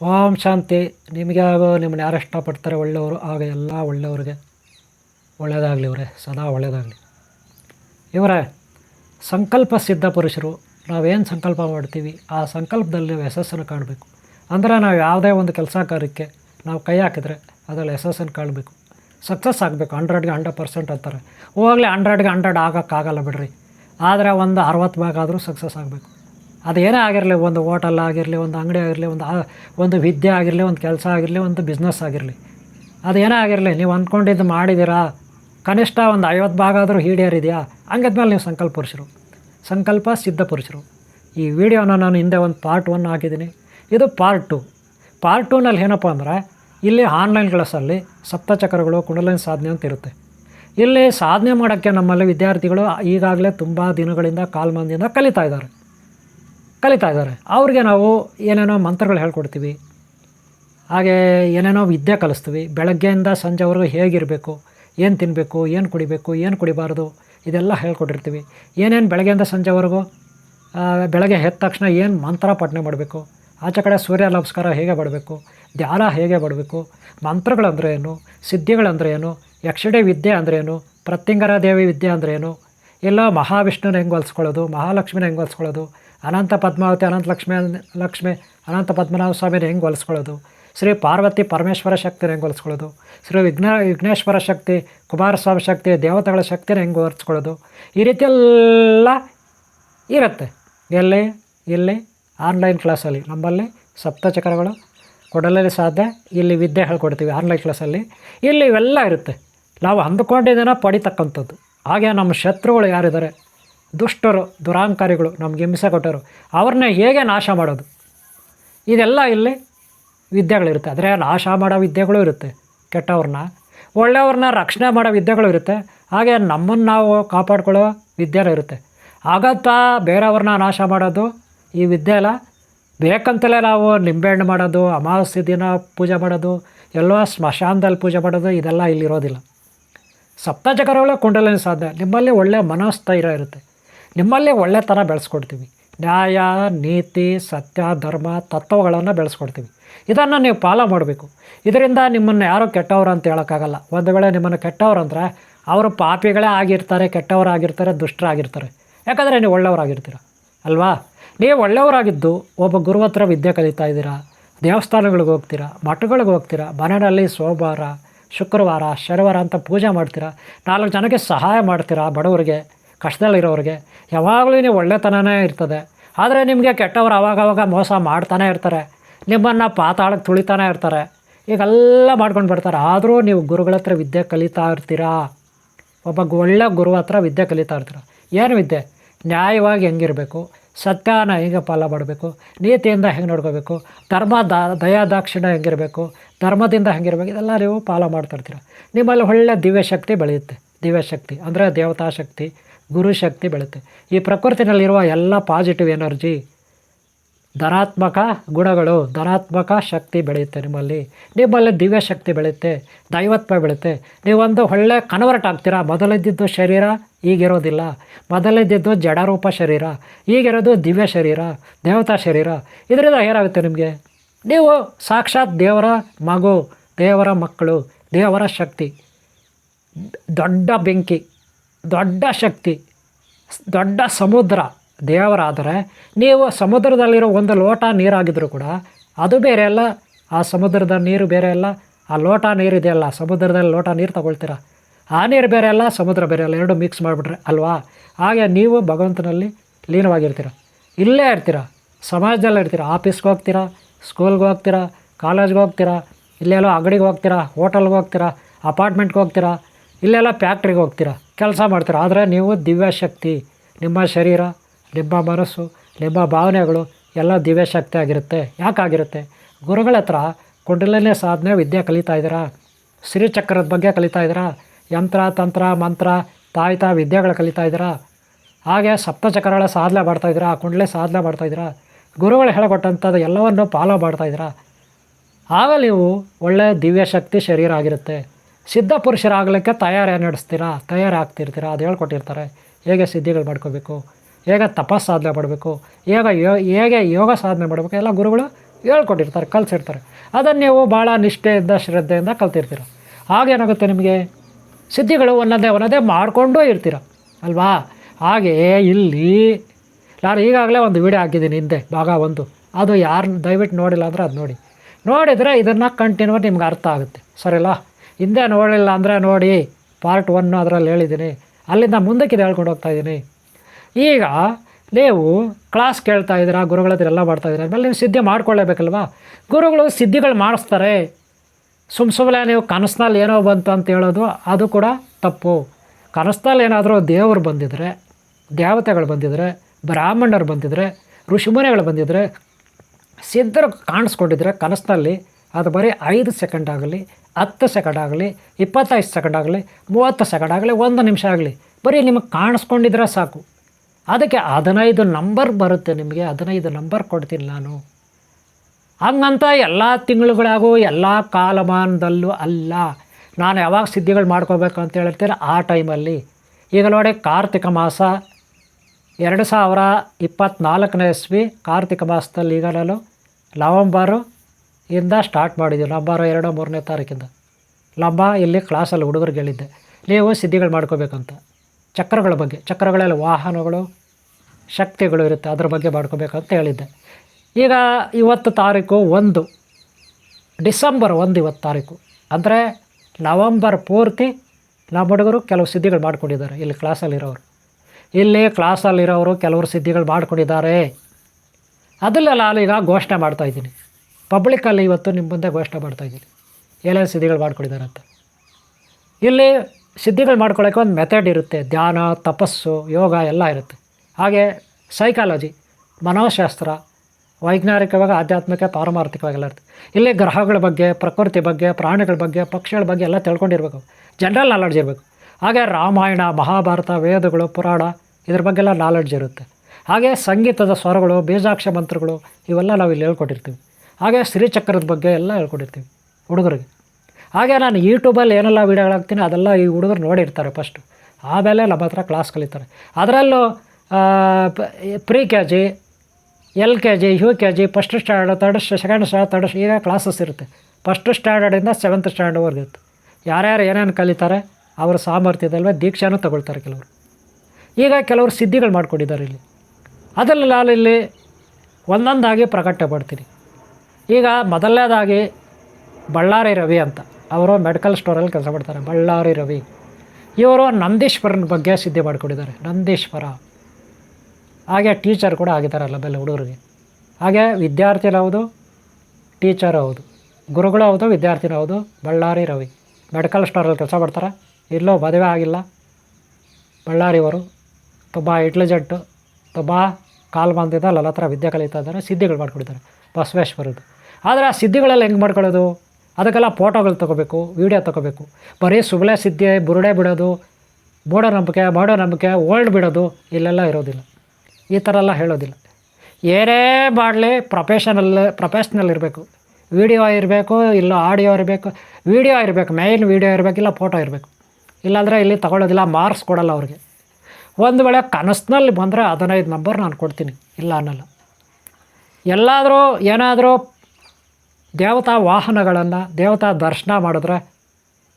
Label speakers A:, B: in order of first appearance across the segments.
A: ಓಂ ಶಾಂತಿ. ನಿಮಗೆ ಆಗೋ ನಿಮ್ಮನ್ನ ಯಾರು ಇಷ್ಟಪಡ್ತಾರೆ ಒಳ್ಳೆಯವರು, ಆಗ ಎಲ್ಲ ಒಳ್ಳೆಯವ್ರಿಗೆ ಒಳ್ಳೆಯದಾಗಲಿ ಇವರೇ, ಸದಾ ಒಳ್ಳೆಯದಾಗಲಿ. ಇವರೇ, ಸಂಕಲ್ಪ ಸಿದ್ಧ ಪುರುಷರು, ನಾವೇನು ಸಂಕಲ್ಪ ಮಾಡ್ತೀವಿ, ಆ ಸಂಕಲ್ಪದಲ್ಲಿ ನಾವು ಯಶಸ್ಸನ್ನು ಕಾಣಬೇಕು. ಅಂದರೆ ನಾವು ಯಾವುದೇ ಒಂದು ಕೆಲಸ ಕಾರ್ಯಕ್ಕೆ ನಾವು ಕೈ ಹಾಕಿದ್ರೆ ಅದರಲ್ಲಿ ಯಶಸ್ಸನ್ನು ಕಾಣಬೇಕು. ಸಕ್ಸಸ್ ಆಗಬೇಕು, ಹಂಡ್ರೆಡ್ಗೆ ಹಂಡ್ರೆಡ್ ಪರ್ಸೆಂಟ್ ಅಂತಾರೆ. ಹೋಗಲಿ, ಹಂಡ್ರೆಡ್ಗೆ ಹಂಡ್ರೆಡ್ ಆಗೋಕ್ಕಾಗಲ್ಲ ಬಿಡ್ರಿ. ಆದರೆ ಒಂದು ಅರವತ್ತು ಭಾಗ ಆದರೂ ಸಕ್ಸಸ್ ಆಗಬೇಕು. ಅದೇನೇ ಆಗಿರಲಿ, ಒಂದು ಹೋಟೆಲ್ ಆಗಿರಲಿ, ಒಂದು ಅಂಗಡಿ ಆಗಿರಲಿ, ಒಂದು ಒಂದು ವಿದ್ಯೆ ಆಗಿರಲಿ, ಒಂದು ಕೆಲಸ ಆಗಿರಲಿ, ಒಂದು ಬಿಸ್ನೆಸ್ ಆಗಿರಲಿ. ಅದೇನೇ ಆಗಿರಲಿ, ನೀವು ಅಂದ್ಕೊಂಡಿದ್ದು ಮಾಡಿದ್ದೀರಾ? ಕನಿಷ್ಠ ಒಂದು ಐವತ್ತು ಭಾಗ ಆದರೂ ಈಡೇರಿದೆಯಾ? ಹಂಗದ್ಮೇಲೆ ನೀವು ಸಂಕಲ್ಪ ಪುರುಷರು. ಸಂಕಲ್ಪ ಸಿದ್ಧ ಪುರುಷರು. ಈ ವಿಡಿಯೋನ ನಾನು ಹಿಂದೆ ಒಂದು ಪಾರ್ಟ್ ಒನ್ ಹಾಕಿದ್ದೀನಿ. ಇದು ಪಾರ್ಟ್ ಟು ಪಾರ್ಟ್ ಟೂನಲ್ಲಿ ಏನಪ್ಪ ಅಂದರೆ, ಇಲ್ಲಿ ಆನ್ಲೈನ್ ಕ್ಲಾಸಲ್ಲಿ ಸಪ್ತಚಕ್ರಗಳು, ಕುಂಡಲಿನಿ ಸಾಧನೆ ಅಂತ ಇರುತ್ತೆ. ಇಲ್ಲಿ ಸಾಧನೆ ಮಾಡೋಕ್ಕೆ ನಮ್ಮಲ್ಲಿ ವಿದ್ಯಾರ್ಥಿಗಳು ಈಗಾಗಲೇ ತುಂಬ ದಿನಗಳಿಂದ ಕಾಲ್ಮಾನದಿಂದ ಕಲಿತಾ ಇದ್ದಾರೆ. ಕಲಿತಾ ಇದ್ದಾರೆ. ಅವ್ರಿಗೆ ನಾವು ಏನೇನೋ ಮಂತ್ರಗಳು ಹೇಳ್ಕೊಡ್ತೀವಿ. ಹಾಗೆ ಏನೇನೋ ವಿದ್ಯೆ ಕಲಿಸ್ತೀವಿ. ಬೆಳಗ್ಗೆಯಿಂದ ಸಂಜೆವರೆಗೂ ಹೇಗಿರಬೇಕು, ಏನು ತಿನ್ನಬೇಕು ಏನು ಕುಡಿಬೇಕು, ಏನು ಕುಡಿಬಾರ್ದು, ಇದೆಲ್ಲ ಹೇಳ್ಕೊಟ್ಟಿರ್ತೀವಿ. ಏನೇನು ಬೆಳಗ್ಗೆಯಿಂದ ಸಂಜೆವರೆಗೂ ಬೆಳಗ್ಗೆ ಎದ್ದ ತಕ್ಷಣ ಏನು ಮಂತ್ರ ಪಠನೆ ಮಾಡಬೇಕು, ಆಚೆ ಕಡೆ ಸೂರ್ಯ ನಮಸ್ಕಾರ ಹೇಗೆ ಮಾಡಬೇಕು, ಧ್ಯಾನ ಹೇಗೆ ಮಾಡಬೇಕು, ಮಂತ್ರಗಳಂದ್ರೆ ಏನು, ಸಿದ್ಧಿಗಳಂದ್ರೆ ಏನು, ಯಕ್ಷಡೆ ವಿದ್ಯೆ ಅಂದ್ರೆ ಏನು ಪ್ರತ್ಯಂಗರ ದೇವಿ ವಿದ್ಯೆ ಅಂದ್ರೆ ಏನು, ಇಲ್ಲ ಮಹಾವಿಷ್ಣುನ ಹೆಂಗೆ ಹೊಲಿಸ್ಕೊಳ್ಳೋದು, ಮಹಾಲಕ್ಷ್ಮಿನ ಹೆಂಗೆ ಹೊಲ್ಸ್ಕೊಳ್ಳೋದು ಅನಂತ ಪದ್ಮಾವತಿ, ಅನಂತ ಲಕ್ಷ್ಮಿ ಲಕ್ಷ್ಮಿ, ಅನಂತ ಪದ್ಮನಾಭ ಸ್ವಾಮಿನ ಹೆಂಗೆ ಹೊಲಿಸ್ಕೊಳ್ಳೋದು? ಶ್ರೀ ಪಾರ್ವತಿ ಪರಮೇಶ್ವರ ಶಕ್ತಿನ ಹೆಂಗೆ ಹೊಲಿಸ್ಕೊಳ್ಳೋದು? ಶ್ರೀ ವಿಘ್ನ, ವಿಘ್ನೇಶ್ವರ ಶಕ್ತಿ, ಕುಮಾರಸ್ವಾಮಿ ಶಕ್ತಿ, ದೇವತೆಗಳ ಶಕ್ತಿನ ಹೆಂಗೆ ಹೊರಿಸ್ಕೊಳ್ಳೋದು ಈ ರೀತಿಯೆಲ್ಲ ಇರುತ್ತೆ. ಎಲ್ಲಿ? ಇಲ್ಲಿ ಆನ್ಲೈನ್ ಕ್ಲಾಸಲ್ಲಿ. ನಮ್ಮಲ್ಲಿ ಸಪ್ತಚಕ್ರಗಳು ಕೊಡಲಲ್ಲಿ ಸಾಧ್ಯ, ಇಲ್ಲಿ ವಿದ್ಯೆ ಹೇಳ್ಕೊಡ್ತೀವಿ ಆನ್ಲೈನ್ ಕ್ಲಾಸಲ್ಲಿ. ಇಲ್ಲಿ ಇವೆಲ್ಲ ಇರುತ್ತೆ. ನಾವು ಅಂದುಕೊಂಡಿದ್ದೇನ ಪಡಿತಕ್ಕಂಥದ್ದು. ಹಾಗೆ ನಮ್ಮ ಶತ್ರುಗಳು ಯಾರಿದ್ದಾರೆ? ದುಷ್ಟರು, ದುರಾಂಕಾರಿಗಳು ನಮ್ಗೆ ಹಿಂಸೆ ಕೊಟ್ಟರು ಅವ್ರನ್ನ ಹೇಗೆ ನಾಶ ಮಾಡೋದು? ಇದೆಲ್ಲ ಇಲ್ಲಿ ವಿದ್ಯೆಗಳಿರುತ್ತೆ. ಆದರೆ ನಾಶ ಮಾಡೋ ವಿದ್ಯೆಗಳು ಇರುತ್ತೆ ಕೆಟ್ಟವ್ರನ್ನ. ಒಳ್ಳೆಯವ್ರನ್ನ ರಕ್ಷಣೆ ಮಾಡೋ ವಿದ್ಯೆಗಳು ಇರುತ್ತೆ. ಹಾಗೆ ನಮ್ಮನ್ನು ನಾವು ಕಾಪಾಡ್ಕೊಳ್ಳೋ ವಿದ್ಯೆನೂ ಇರುತ್ತೆ. ಆಗತ್ತಾ ಬೇರೆಯವ್ರನ್ನ ನಾಶ ಮಾಡೋದು ಈ ವಿದ್ಯೆ ಎಲ್ಲ ಬೇಕಂತಲೇ ನಾವು ನಿಂಬೆಹಣ್ಣು ಮಾಡೋದು, ಅಮಾವಾಸ್ಯೆ ದಿನ ಪೂಜೆ ಮಾಡೋದು, ಎಲ್ಲೋ ಸ್ಮಶಾನದಲ್ಲಿ ಪೂಜೆ ಮಾಡೋದು, ಇದೆಲ್ಲ ಇಲ್ಲಿರೋದಿಲ್ಲ. ಸಪ್ತಜಕರಗಳ ಕುಂಡಲಿನ ಸಾಧ್ಯ. ನಿಮ್ಮಲ್ಲಿ ಒಳ್ಳೆಯ ಮನೋಸ್ಥೈರ್ಯ ಇರುತ್ತೆ. ನಿಮ್ಮಲ್ಲಿ ಒಳ್ಳೆತನ ಬೆಳೆಸ್ಕೊಡ್ತೀವಿ. ನ್ಯಾಯ, ನೀತಿ, ಸತ್ಯ, ಧರ್ಮ, ತತ್ವಗಳನ್ನು ಬೆಳೆಸ್ಕೊಡ್ತೀವಿ. ಇದನ್ನು ನೀವು ಫಾಲೋ ಮಾಡಬೇಕು. ಇದರಿಂದ ನಿಮ್ಮನ್ನು ಯಾರೂ ಕೆಟ್ಟವರು ಅಂತ ಹೇಳೋಕ್ಕಾಗಲ್ಲ. ಒಂದು ವೇಳೆ ನಿಮ್ಮನ್ನು ಕೆಟ್ಟವ್ರು ಅಂದರೆ ಅವರು ಪಾಪಿಗಳೇ ಆಗಿರ್ತಾರೆ ಕೆಟ್ಟವರಾಗಿರ್ತಾರೆ ದುಷ್ಟರಾಗಿರ್ತಾರೆ ಯಾಕಂದರೆ ನೀವು ಒಳ್ಳೆಯವರಾಗಿರ್ತೀರ. ಅಲ್ವಾ? ನೀವು ಒಳ್ಳೆಯವರಾಗಿದ್ದು ಒಬ್ಬ ಗುರು ಹತ್ರ ವಿದ್ಯೆ ಕಲಿತಾ ಇದ್ದೀರಾ, ದೇವಸ್ಥಾನಗಳಿಗೆ ಹೋಗ್ತೀರಾ, ಮಠಗಳಿಗೆ ಹೋಗ್ತೀರಾ, ಮನೆಯಲ್ಲಿ ಸೋಮವಾರ, ಶುಕ್ರವಾರ, ಶನಿವಾರ ಅಂತ ಪೂಜೆ ಮಾಡ್ತೀರಾ, ನಾಲ್ಕು ಜನಕ್ಕೆ ಸಹಾಯ ಮಾಡ್ತೀರಾ ಬಡವರಿಗೆ ಕಷ್ಟದಲ್ಲಿರೋರಿಗೆ ಯಾವಾಗಲೂ ನೀವು ಒಳ್ಳೆತನನೇ ಇರ್ತದೆ. ಆದರೆ ನಿಮಗೆ ಕೆಟ್ಟವರು ಆವಾಗವಾಗ ಮೋಸ ಮಾಡ್ತಾನೆ ಇರ್ತಾರೆ. ನಿಮ್ಮನ್ನು ಪಾತಾಳಕ್ಕೆ ತುಳಿತಾನೆ ಇರ್ತಾರೆ. ಈಗೆಲ್ಲ ಮಾಡ್ಕೊಂಡು ಬರ್ತಾರೆ ಆದರೂ ನೀವು ಗುರುಗಳ ಹತ್ರ ವಿದ್ಯೆ ಕಲಿತಾ ಇರ್ತೀರಾ? ಒಬ್ಬ ಒಳ್ಳೆ ಗುರು ಹತ್ರ ವಿದ್ಯೆ ಕಲಿತಾ ಇರ್ತೀರ? ಏನು ವಿದ್ಯೆ? ನ್ಯಾಯವಾಗಿ ಹೆಂಗಿರಬೇಕು? ಸತ್ಯನ ಹೆಂಗೆ ಪಾಲ ಮಾಡಬೇಕು? ನೀತಿಯಿಂದ ಹೆಂಗೆ ನೋಡ್ಕೋಬೇಕು? ಧರ್ಮ ದ, ದಯಾ ದಾಕ್ಷಿಣ್ಯ ಹೆಂಗಿರಬೇಕು? ಧರ್ಮದಿಂದ ಹೆಂಗಿರಬೇಕು? ಇದೆಲ್ಲ ನೀವು ಪಾಲ ಮಾಡ್ತಾ ಇರ್ತೀರ? ನಿಮ್ಮಲ್ಲಿ ಒಳ್ಳೆ ದಿವ್ಯಶಕ್ತಿ ಬೆಳೆಯುತ್ತೆ. ದಿವ್ಯಶಕ್ತಿ ಅಂದರೆ ದೇವತಾ ಶಕ್ತಿ ಗುರು ಶಕ್ತಿ ಬೆಳೆಯುತ್ತೆ ಈ ಪ್ರಕೃತಿನಲ್ಲಿರುವ ಎಲ್ಲ ಪಾಸಿಟಿವ್ ಎನರ್ಜಿ ಧನಾತ್ಮಕ ಗುಣಗಳು, ಧನಾತ್ಮಕ ಶಕ್ತಿ ಬೆಳೆಯುತ್ತೆ ನಿಮ್ಮಲ್ಲಿ. ನಿಮ್ಮಲ್ಲಿ ದಿವ್ಯ ಶಕ್ತಿ ಬೆಳೆಯುತ್ತೆ ದೈವತ್ವ ಬೆಳೆಯುತ್ತೆ ನೀವೊಂದು ಒಳ್ಳೆ ಕನ್ವರ್ಟ್ ಆಗ್ತೀರಾ? ಮೊದಲಿದ್ದಿದ್ದು ಶರೀರ, ಈಗಿರೋದಿಲ್ಲ. ಮೊದಲಿದ್ದಿದ್ದು ಜಡರೂಪ ಶರೀರ, ಈಗಿರೋದು ದಿವ್ಯ ಶರೀರ, ದೇವತಾ ಶರೀರ. ಇದರಿಂದ ಏನಾಗುತ್ತೆ ನಿಮಗೆ? ನೀವು ಸಾಕ್ಷಾತ್ ದೇವರ ಮಗು, ದೇವರ ಮಕ್ಕಳು, ದೇವರ ಶಕ್ತಿ. ದೊಡ್ಡ ಬೆಂಕಿ. ದೊಡ್ಡ ಶಕ್ತಿ, ದೊಡ್ಡ ಸಮುದ್ರ, ದೇವರಾದರೆ ನೀವು ಸಮುದ್ರದಲ್ಲಿರೋ ಒಂದು ಲೋಟ ನೀರಾಗಿದ್ದರೂ ಕೂಡ ಅದು ಬೇರೆ ಅಲ್ಲ, ಆ ಸಮುದ್ರದ ನೀರು ಬೇರೆ ಅಲ್ಲ, ಆ ಲೋಟ ನೀರಿದೆಯಲ್ಲ, ಸಮುದ್ರದಲ್ಲಿ ಲೋಟ ನೀರು ತಗೊಳ್ತೀರಾ? ಆ ನೀರು ಬೇರೆ ಅಲ್ಲ, ಸಮುದ್ರ ಬೇರೆ ಅಲ್ಲ, ಎರಡು ಮಿಕ್ಸ್ ಮಾಡಿಬಿಟ್ರೆ ಅಲ್ವಾ? ಹಾಗೆ ನೀವು ಭಗವಂತನಲ್ಲಿ ಲೀನವಾಗಿರ್ತೀರ? ಇಲ್ಲೇ ಇರ್ತೀರ? ಸಮಾಜದಲ್ಲಿ ಇರ್ತೀರ? ಆಫೀಸ್ಗೆ ಹೋಗ್ತೀರಾ? ಸ್ಕೂಲ್ಗೆ ಹೋಗ್ತೀರಾ? ಕಾಲೇಜ್ಗೆ ಹೋಗ್ತೀರಾ? ಇಲ್ಲೆಲ್ಲೋ ಅಂಗಡಿಗೆ ಹೋಗ್ತೀರಾ? ಹೋಟೆಲ್ಗೆ ಹೋಗ್ತೀರಾ? ಅಪಾರ್ಟ್ಮೆಂಟ್ಗೆ ಹೋಗ್ತೀರಾ? ಇಲ್ಲೆಲ್ಲ ಫ್ಯಾಕ್ಟ್ರಿಗೆ ಹೋಗ್ತೀರಾ? ಕೆಲಸ ಮಾಡ್ತೀರಾ. ಆದರೆ ನೀವು ದಿವ್ಯಶಕ್ತಿ, ನಿಮ್ಮ ಶರೀರ, ನಿಮ್ಮ ಮನಸ್ಸು, ನಿಮ್ಮ ಭಾವನೆಗಳು ಎಲ್ಲ ದಿವ್ಯ ಶಕ್ತಿ ಆಗಿರುತ್ತೆ? ಯಾಕಾಗಿರುತ್ತೆ ಗುರುಗಳ ಹತ್ರ ಕುಂಡಲಿನ ಸಾಧನೆ, ವಿದ್ಯೆ ಕಲಿತಾ ಇದ್ದೀರಾ? ಸಿರಿಚಕ್ರದ ಬಗ್ಗೆ ಕಲಿತಾ ಇದ್ದೀರಾ? ಯಂತ್ರ, ತಂತ್ರ, ಮಂತ್ರ, ತಾಯಿತಾ, ವಿದ್ಯೆಗಳು ಕಲಿತಾ ಇದ್ದೀರಾ? ಹಾಗೆ ಸಪ್ತಚಕ್ರಗಳ ಸಾಧನೆ ಮಾಡ್ತಾ ಇದ್ದೀರಾ? ಕುಂಡಲೆ ಸಾಧನೆ ಮಾಡ್ತಾ ಇದ್ದೀರಾ? ಗುರುಗಳು ಹೇಳಿಕೊಟ್ಟಂಥದ್ದು ಎಲ್ಲವನ್ನು ಫಾಲೋ ಮಾಡ್ತಾ ಇದ್ದೀರಾ? ಆಗ ನೀವು ಒಳ್ಳೆಯ ದಿವ್ಯಶಕ್ತಿ ಶರೀರ ಆಗಿರುತ್ತೆ. ಸಿದ್ಧ ಪುರುಷರಾಗಲಿಕ್ಕೆ ತಯಾರಿ ನಡೆಸ್ತೀರಾ? ತಯಾರಿ ಆಗ್ತಿರ್ತೀರಾ? ಅದು ಹೇಳ್ಕೊಟ್ಟಿರ್ತಾರೆ. ಹೇಗೆ ಸಿದ್ಧಿಗಳು ಮಾಡ್ಕೋಬೇಕು? ಹೇಗೆ ತಪಸ್ ಸಾಧನೆ ಮಾಡಬೇಕು? ಹೇಗೆ ಯೋ, ಹೇಗೆ ಯೋಗ ಸಾಧನೆ ಮಾಡಬೇಕು? ಎಲ್ಲ ಗುರುಗಳು ಹೇಳ್ಕೊಟ್ಟಿರ್ತಾರೆ, ಕಲಿಸಿರ್ತಾರೆ. ಅದನ್ನು ನೀವು ಭಾಳ ನಿಷ್ಠೆಯಿಂದ, ಶ್ರದ್ಧೆಯಿಂದ ಕಲ್ತಿರ್ತೀರ. ಆಗೇನಾಗುತ್ತೆ ನಿಮಗೆ? ಸಿದ್ಧಿಗಳು ಒಂದೊಂದೇ ಒಂದೊಂದೇ ಮಾಡಿಕೊಂಡೂ ಇರ್ತೀರ. ಅಲ್ವಾ? ಹಾಗೆಯೇ ಇಲ್ಲಿ, ನಾನು ಈಗಾಗಲೇ ಒಂದು ವಿಡಿಯೋ ಹಾಕಿದ್ದೀನಿ ಹಿಂದೆ, ಭಾಗ ಒಂದು. ಅದು ಯಾರು ದಯವಿಟ್ಟು ನೋಡಿಲ್ಲ ಅಂದರೆ ಅದು ನೋಡಿ ನೋಡಿದರೆ ಇದನ್ನು ಕಂಟಿನ್ಯೂ ನಿಮ್ಗೆ ಅರ್ಥ ಆಗುತ್ತೆ. ಸರಿಲ್ಲ ಹಿಂದೆ ನೋಡಲಿಲ್ಲ ಅಂದರೆ ನೋಡಿ ಪಾರ್ಟ್ ಒನ್ನು ಅದರಲ್ಲಿ ಹೇಳಿದ್ದೀನಿ. ಅಲ್ಲಿಂದ ಮುಂದಕ್ಕೆ ಇದು ಹೇಳ್ಕೊಂಡು ಹೋಗ್ತಾ ಇದ್ದೀನಿ. ಈಗ ನೀವು ಕ್ಲಾಸ್ ಕೇಳ್ತಾ ಇದ್ದೀರಾ, ಗುರುಗಳ ಹತ್ರ ಎಲ್ಲ ಮಾಡ್ತಾ ಇದ್ದೀರಾ ಆಮೇಲೆ ನೀವು ಸಿದ್ಧಿ ಮಾಡ್ಕೊಳ್ಳೇಬೇಕಲ್ವಾ? ಗುರುಗಳು ಸಿದ್ಧಿಗಳು ಮಾಡಿಸ್ತಾರೆ. ಸುಮ್ಮ ಸುಮ್ಮನೆ ನೀವು ಕನಸಿನಲ್ಲಿ ಏನೋ ಬಂತು ಅಂತ ಹೇಳೋದು, ಅದು ಕೂಡ ತಪ್ಪು. ಕನಸಿನಲ್ಲಿ ಏನಾದರೂ ದೇವರು ಬಂದಿದ್ದರೆ ದೇವತೆಗಳು ಬಂದಿದ್ರೆ, ಬ್ರಾಹ್ಮಣರು ಬಂದಿದ್ದರೆ ಋಷಿಮುನಿಗಳು ಬಂದಿದ್ದರೆ ಸಿದ್ಧರು ಕಾಣಿಸ್ಕೊಂಡಿದ್ರೆ ಕನಸಿನಲ್ಲಿ ಅದು ಬರೀ ಐದು ಸೆಕೆಂಡ್ ಆಗಲಿ, ಹತ್ತು ಸೆಕೆಂಡ್ ಆಗಲಿ, ಇಪ್ಪತ್ತೈದು ಸೆಕೆಂಡ್ ಆಗಲಿ, ಮೂವತ್ತು ಸೆಕೆಂಡ್ ಆಗಲಿ, ಒಂದು ನಿಮಿಷ ಆಗಲಿ, ಬರೀ ನಿಮಗೆ ಕಾಣಿಸ್ಕೊಂಡಿದ್ರೆ ಸಾಕು. ಅದಕ್ಕೆ ಹದಿನೈದು ನಂಬರ್ ಬರುತ್ತೆ ನಿಮಗೆ, ಹದಿನೈದು ನಂಬರ್ ಕೊಡ್ತೀನಿ ನಾನು. ಹಂಗಂತ ಎಲ್ಲ ತಿಂಗಳುಗಳಾಗೂ, ಎಲ್ಲ ಕಾಲಮಾನದಲ್ಲೂ ಅಲ್ಲ, ನಾನು ಯಾವಾಗ ಸಿದ್ಧಿಗಳು ಮಾಡ್ಕೋಬೇಕು ಅಂತ ಹೇಳ್ತೀರ ಆ ಟೈಮಲ್ಲಿ ಈಗ ನೋಡಿ, ಕಾರ್ತಿಕ ಮಾಸ ಎರಡು ಸಾವಿರ ಇಪ್ಪತ್ತ್ನಾಲ್ಕನೇ ಇಸ್ವಿ, ಕಾರ್ತಿಕ ಮಾಸದಲ್ಲಿ ಈಗ ನಾನು ನವಂಬರು ಇಂದ ಸ್ಟಾರ್ಟ್ ಮಾಡಿದ್ದೀವಿ ನವಂಬರ್ ಎರಡೋ ಮೂರನೇ ತಾರೀಕಿಂದ. ಲಂಬ, ಇಲ್ಲಿ ಕ್ಲಾಸಲ್ಲಿ ಹುಡುಗರಿಗೆ ಹೇಳಿದ್ದೆ, ನೀವು ಸಿದ್ಧಿಗಳು ಮಾಡ್ಕೋಬೇಕಂತ. ಚಕ್ರಗಳ ಬಗ್ಗೆ, ಚಕ್ರಗಳಲ್ಲಿ ವಾಹನಗಳು, ಶಕ್ತಿಗಳು ಇರುತ್ತೆ, ಅದ್ರ ಬಗ್ಗೆ ಮಾಡ್ಕೋಬೇಕಂತ ಹೇಳಿದ್ದೆ. ಈಗ ಇವತ್ತು ತಾರೀಕು ಒಂದು, ಡಿಸೆಂಬರ್ ಒಂದು ಇವತ್ತು ತಾರೀಕು. ಅಂದರೆ ನವಂಬರ್ ಪೂರ್ತಿ ನಮ್ಮ ಹುಡುಗರು ಕೆಲವು ಸಿದ್ಧಿಗಳು ಮಾಡ್ಕೊಂಡಿದ್ದಾರೆ, ಇಲ್ಲಿ ಕ್ಲಾಸಲ್ಲಿರೋರು ಇಲ್ಲಿ ಕ್ಲಾಸಲ್ಲಿರೋರು ಕೆಲವರು ಸಿದ್ಧಿಗಳು ಮಾಡ್ಕೊಂಡಿದ್ದಾರೆ. ಅದಲ್ಲೆಲ್ಲ ನಾನು ಈಗ ಘೋಷಣೆ ಮಾಡ್ತಾಯಿದ್ದೀನಿ ಪಬ್ಲಿಕ್ಕಲ್ಲಿ ಇವತ್ತು ನಿಮ್ಮ ಮುಂದೆ ಘೋಷಣೆ ಮಾಡ್ತಾಯಿದ್ದೀನಿ ಏನೇನು ಸಿದ್ಧಿಗಳು ಮಾಡ್ಕೊಂಡಿದ್ದಾರೆ ಅಂತ ಇಲ್ಲಿ ಸಿದ್ಧಿಗಳು ಮಾಡ್ಕೊಳ್ಳೋಕ್ಕೆ ಒಂದು ಮೆಥಡ್ ಇರುತ್ತೆ. ಧ್ಯಾನ, ತಪಸ್ಸು, ಯೋಗ ಎಲ್ಲ ಇರುತ್ತೆ. ಹಾಗೆ ಸೈಕಾಲಜಿ ಮನೋಶಾಸ್ತ್ರ, ವೈಜ್ಞಾನಿಕವಾಗಿ, ಆಧ್ಯಾತ್ಮಿಕ, ಪಾರಮಾರ್ಥಿಕವಾಗೆಲ್ಲ ಇರುತ್ತೆ. ಇಲ್ಲಿ ಗ್ರಹಗಳ ಬಗ್ಗೆ, ಪ್ರಕೃತಿ ಬಗ್ಗೆ, ಪ್ರಾಣಿಗಳ ಬಗ್ಗೆ, ಪಕ್ಷಿಗಳ ಬಗ್ಗೆ ಎಲ್ಲ ತಿಳ್ಕೊಂಡಿರ್ಬೇಕು. ಜನರಲ್ ನಾಲೆಡ್ಜ್ ಇರಬೇಕು. ಹಾಗೆ ರಾಮಾಯಣ, ಮಹಾಭಾರತ, ವೇದಗಳು, ಪುರಾಣ ಇದ್ರ ಬಗ್ಗೆ ಎಲ್ಲ ನಾಲೆಡ್ಜ್ ಇರುತ್ತೆ. ಹಾಗೆ ಸಂಗೀತದ ಸ್ವರಗಳು ಬೀಜಾಕ್ಷ ಮಂತ್ರಗಳು, ಇವೆಲ್ಲ ನಾವು ಇಲ್ಲಿ ಹೇಳ್ಕೊಟ್ಟಿರ್ತೀವಿ. ಹಾಗೆ ಶ್ರೀಚಕ್ರದ ಬಗ್ಗೆ ಎಲ್ಲ ಹೇಳ್ಕೊಟ್ಟಿರ್ತೀವಿ ಹುಡುಗರಿಗೆ. ಹಾಗೆ ನಾನು ಯೂಟ್ಯೂಬಲ್ಲಿ ಏನೆಲ್ಲ ವೀಡಿಯೋಗಳಾಗ್ತೀನಿ ಅದೆಲ್ಲ ಈ ಹುಡುಗರು ನೋಡಿರ್ತಾರೆ ಫಸ್ಟು ಆಮೇಲೆ ನಮ್ಮ ಹತ್ರ ಕ್ಲಾಸ್ ಕಲಿತಾರೆ. ಅದರಲ್ಲೂ pre K G L K G U K G first standard third second standard third ಈಗ ಕ್ಲಾಸಸ್ ಇರುತ್ತೆ. ಫಸ್ಟ್ ಸ್ಟ್ಯಾಂಡರ್ಡಿಂದ ಸೆವೆಂತ್ ಸ್ಟ್ಯಾಂಡರ್ಡ್ವರೆಗೆ ಇರುತ್ತೆ. ಯಾರ್ಯಾರು ಏನೇನು ಕಲಿತಾರೆ ಅವರ ಸಾಮರ್ಥ್ಯದಲ್ವೇ ದೀಕ್ಷಾನೂ ತಗೊಳ್ತಾರೆ ಕೆಲವರು. ಈಗ ಕೆಲವರು ಸಿದ್ಧಿಗಳು ಮಾಡ್ಕೊಂಡಿದ್ದಾರೆ ಇಲ್ಲಿ. ಅದರಲ್ಲಿ ನಾನು ಇಲ್ಲಿ ಒಂದೊಂದಾಗಿ ಪ್ರಕಟ ಪಡ್ತೀನಿ ಈಗ ಮೊದಲನೇದಾಗಿ ಬಳ್ಳಾರಿ ರವಿ ಅಂತ. ಅವರು ಮೆಡಿಕಲ್ ಸ್ಟೋರಲ್ಲಿ ಕೆಲಸ ಮಾಡ್ತಾರೆ. ಬಳ್ಳಾರಿ ರವಿ. ಇವರು ನಂದೀಶ್ವರನ ಬಗ್ಗೆ ಸಿದ್ಧಿ ಮಾಡಿಕೊಂಡಿದ್ದಾರೆ. ನಂದೀಶ್ವರ. ಹಾಗೆ ಟೀಚರ್ ಕೂಡ ಆಗಿದ್ದಾರೆ ಅಲ್ಲಬೆಲ್ಲ ಹುಡುಗರಿಗೆ. ಹಾಗೆ ವಿದ್ಯಾರ್ಥಿನ ಹೌದು, ಟೀಚರ್ ಹೌದು. ಗುರುಗಳು ಹೌದು, ವಿದ್ಯಾರ್ಥಿನೂ ಹೌದು. ಬಳ್ಳಾರಿ ರವಿ. ಮೆಡಿಕಲ್ ಸ್ಟೋರಲ್ಲಿ ಕೆಲಸ ಮಾಡ್ತಾರೆ. ಇಲ್ಲೋ ಮದುವೆ ಆಗಿಲ್ಲ. ಬಳ್ಳಾರಿಯವರು. ತುಂಬ ಇಂಟೆಲಿಜೆಂಟು ತುಂಬ ಕಾಲು ಬಂದಿದ್ದ ಲಲತ್ರ ಹತ್ರ ವಿದ್ಯೆ ಕಲಿತಾ ಇದ್ದಾರೆ. ಸಿದ್ಧಿಗಳು ಮಾಡಿಕೊಡಿದ್ದಾರೆ. ಬಸವೇಶ್ವರದ್ದು. ಆದರೆ ಆ ಸಿದ್ಧಿಗಳೆಲ್ಲ ಹೆಂಗೆ ಮಾಡ್ಕೊಳ್ಳೋದು? ಅದಕ್ಕೆಲ್ಲ ಫೋಟೋಗಳು ತೊಗೋಬೇಕು, ವೀಡಿಯೋ ತೊಗೋಬೇಕು. ಬರೀ ಸುಬಳೆ ಸಿದ್ಧಿ, ಬುರುಡೆ ಬಿಡೋದು ಮೂಢನಂಬಿಕೆ ನಂಬಿಕೆ ಓಲ್ಡ್ ಬಿಡೋದು, ಇಲ್ಲೆಲ್ಲ ಇರೋದಿಲ್ಲ. ಈ ಥರ ಎಲ್ಲ ಹೇಳೋದಿಲ್ಲ. ಏನೇ ಮಾಡಲಿ, ಪ್ರೊಫೆಷನಲ್, ಪ್ರೊಫೆಷ್ನಲ್ ಇರಬೇಕು. ವೀಡಿಯೋ ಇರಬೇಕು, ಇಲ್ಲ ಆಡಿಯೋ ಇರಬೇಕು, ವೀಡಿಯೋ ಇರಬೇಕು ಮೇಯ್ನ್ ವೀಡಿಯೋ ಇರಬೇಕು, ಇಲ್ಲ ಫೋಟೋ ಇರಬೇಕು. ಇಲ್ಲಾಂದರೆ ಇಲ್ಲಿ ತಗೊಳ್ಳೋದಿಲ್ಲ, ಮಾರ್ಕ್ಸ್ ಕೊಡಲ್ಲ ಅವ್ರಿಗೆ. ಒಂದು ವೇಳೆ ಕನಸಿನಲ್ಲಿ ಬಂದರೆ ಹದಿನೈದು ನಂಬರ್ ನಾನು ಕೊಡ್ತೀನಿ, ಇಲ್ಲ ಅನ್ನಲ್ಲ. ಎಲ್ಲಾದರೂ ಏನಾದರೂ ದೇವತಾ ವಾಹನಗಳನ್ನು ದೇವತಾ ದರ್ಶನ ಮಾಡಿದ್ರೆ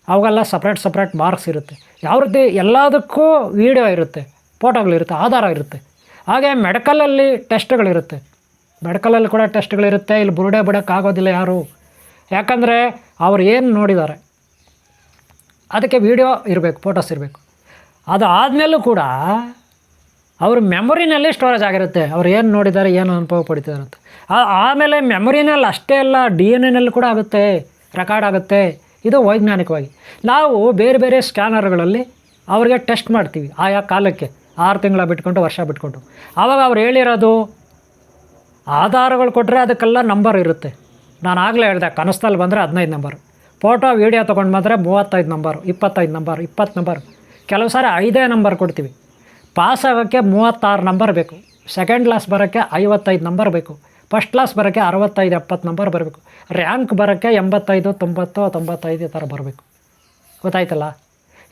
A: ಅವಾಗೆಲ್ಲ ಸಪ್ರೇಟ್ ಸಪ್ರೇಟ್ ಮಾರ್ಕ್ಸ್ ಇರುತ್ತೆ. ಯಾವ ರೀತಿ ಎಲ್ಲದಕ್ಕೂ ವೀಡಿಯೋ ಇರುತ್ತೆ ಫೋಟೋಗಳಿರುತ್ತೆ ಆಧಾರ ಇರುತ್ತೆ. ಹಾಗೆ ಮೆಡಿಕಲಲ್ಲಿ ಟೆಸ್ಟ್ಗಳಿರುತ್ತೆ ಮೆಡಿಕಲಲ್ಲಿ ಕೂಡ ಟೆಸ್ಟ್ಗಳಿರುತ್ತೆ ಇಲ್ಲಿ ಬುರುಡೆ ಬಿಡೋಕ್ಕಾಗೋದಿಲ್ಲ ಯಾರು. ಯಾಕಂದರೆ ಅವ್ರು ಏನು ನೋಡಿದ್ದಾರೆ ಅದಕ್ಕೆ ವೀಡಿಯೋ ಇರಬೇಕು ಫೋಟೋಸ್ ಇರಬೇಕು. ಅದು ಆದಮೇಲೂ ಕೂಡ ಅವ್ರ ಮೆಮೊರಿನಲ್ಲಿ ಸ್ಟೋರೇಜ್ ಆಗಿರುತ್ತೆ. ಅವ್ರು ಏನು ನೋಡಿದ್ದಾರೆ ಏನು ಅನುಭವ ಪಡಿತಿದ್ದಾರೆ ಅಂತ. ಆಮೇಲೆ ಮೆಮೊರಿನಲ್ಲಿ ಅಷ್ಟೇ ಅಲ್ಲ ಡಿ ಎನ್ ಎನಲ್ಲಿ ಕೂಡ ಆಗುತ್ತೆ ರೆಕಾರ್ಡ್ ಆಗುತ್ತೆ. ಇದು ವೈಜ್ಞಾನಿಕವಾಗಿ. ನಾವು ಬೇರೆ ಬೇರೆ ಸ್ಕ್ಯಾನರ್ಗಳಲ್ಲಿ ಅವ್ರಿಗೆ ಟೆಸ್ಟ್ ಮಾಡ್ತೀವಿ, ಆಯಾ ಕಾಲಕ್ಕೆ. ಆರು ತಿಂಗಳ ಬಿಟ್ಕೊಂಡು, ವರ್ಷ ಬಿಟ್ಕೊಂಡು. ಆವಾಗ ಅವ್ರು ಹೇಳಿರೋದು, ಆಧಾರಗಳು ಕೊಟ್ಟರೆ ಅದಕ್ಕೆಲ್ಲ ನಂಬರ್ ಇರುತ್ತೆ. ನಾನು ಆಗಲೇ ಹೇಳಿದೆ ಕನಸಲ್ಲಿ ಬಂದರೆ ಹದಿನೈದು ನಂಬರ್ ಫೋಟೋ ವೀಡಿಯೋ ತೊಗೊಂಡು ಬಂದರೆ ಮೂವತ್ತೈದು ನಂಬರು ಇಪ್ಪತ್ತೈದು ನಂಬರ್ ಇಪ್ಪತ್ತು ನಂಬರ್ ಕೆಲವು ಸಾರಿ ಐದೇ ನಂಬರ್ ಕೊಡ್ತೀವಿ. ಪಾಸ್ ಆಗೋಕ್ಕೆ ಮೂವತ್ತಾರು ನಂಬರ್ ಬೇಕು. ಸೆಕೆಂಡ್ ಕ್ಲಾಸ್ ಬರೋಕ್ಕೆ ಐವತ್ತೈದು ನಂಬರ್ ಬೇಕು. ಫಸ್ಟ್ ಕ್ಲಾಸ್ ಬರೋಕ್ಕೆ ಅರವತ್ತೈದು, ಎಪ್ಪತ್ತು ನಂಬರ್ ಬರಬೇಕು. ರ್ಯಾಂಕ್ ಬರೋಕ್ಕೆ ಎಂಬತ್ತೈದು, ತೊಂಬತ್ತು, ತೊಂಬತ್ತೈದು ಈ ಥರ ಬರಬೇಕು. ಗೊತ್ತಾಯ್ತಲ್ಲ?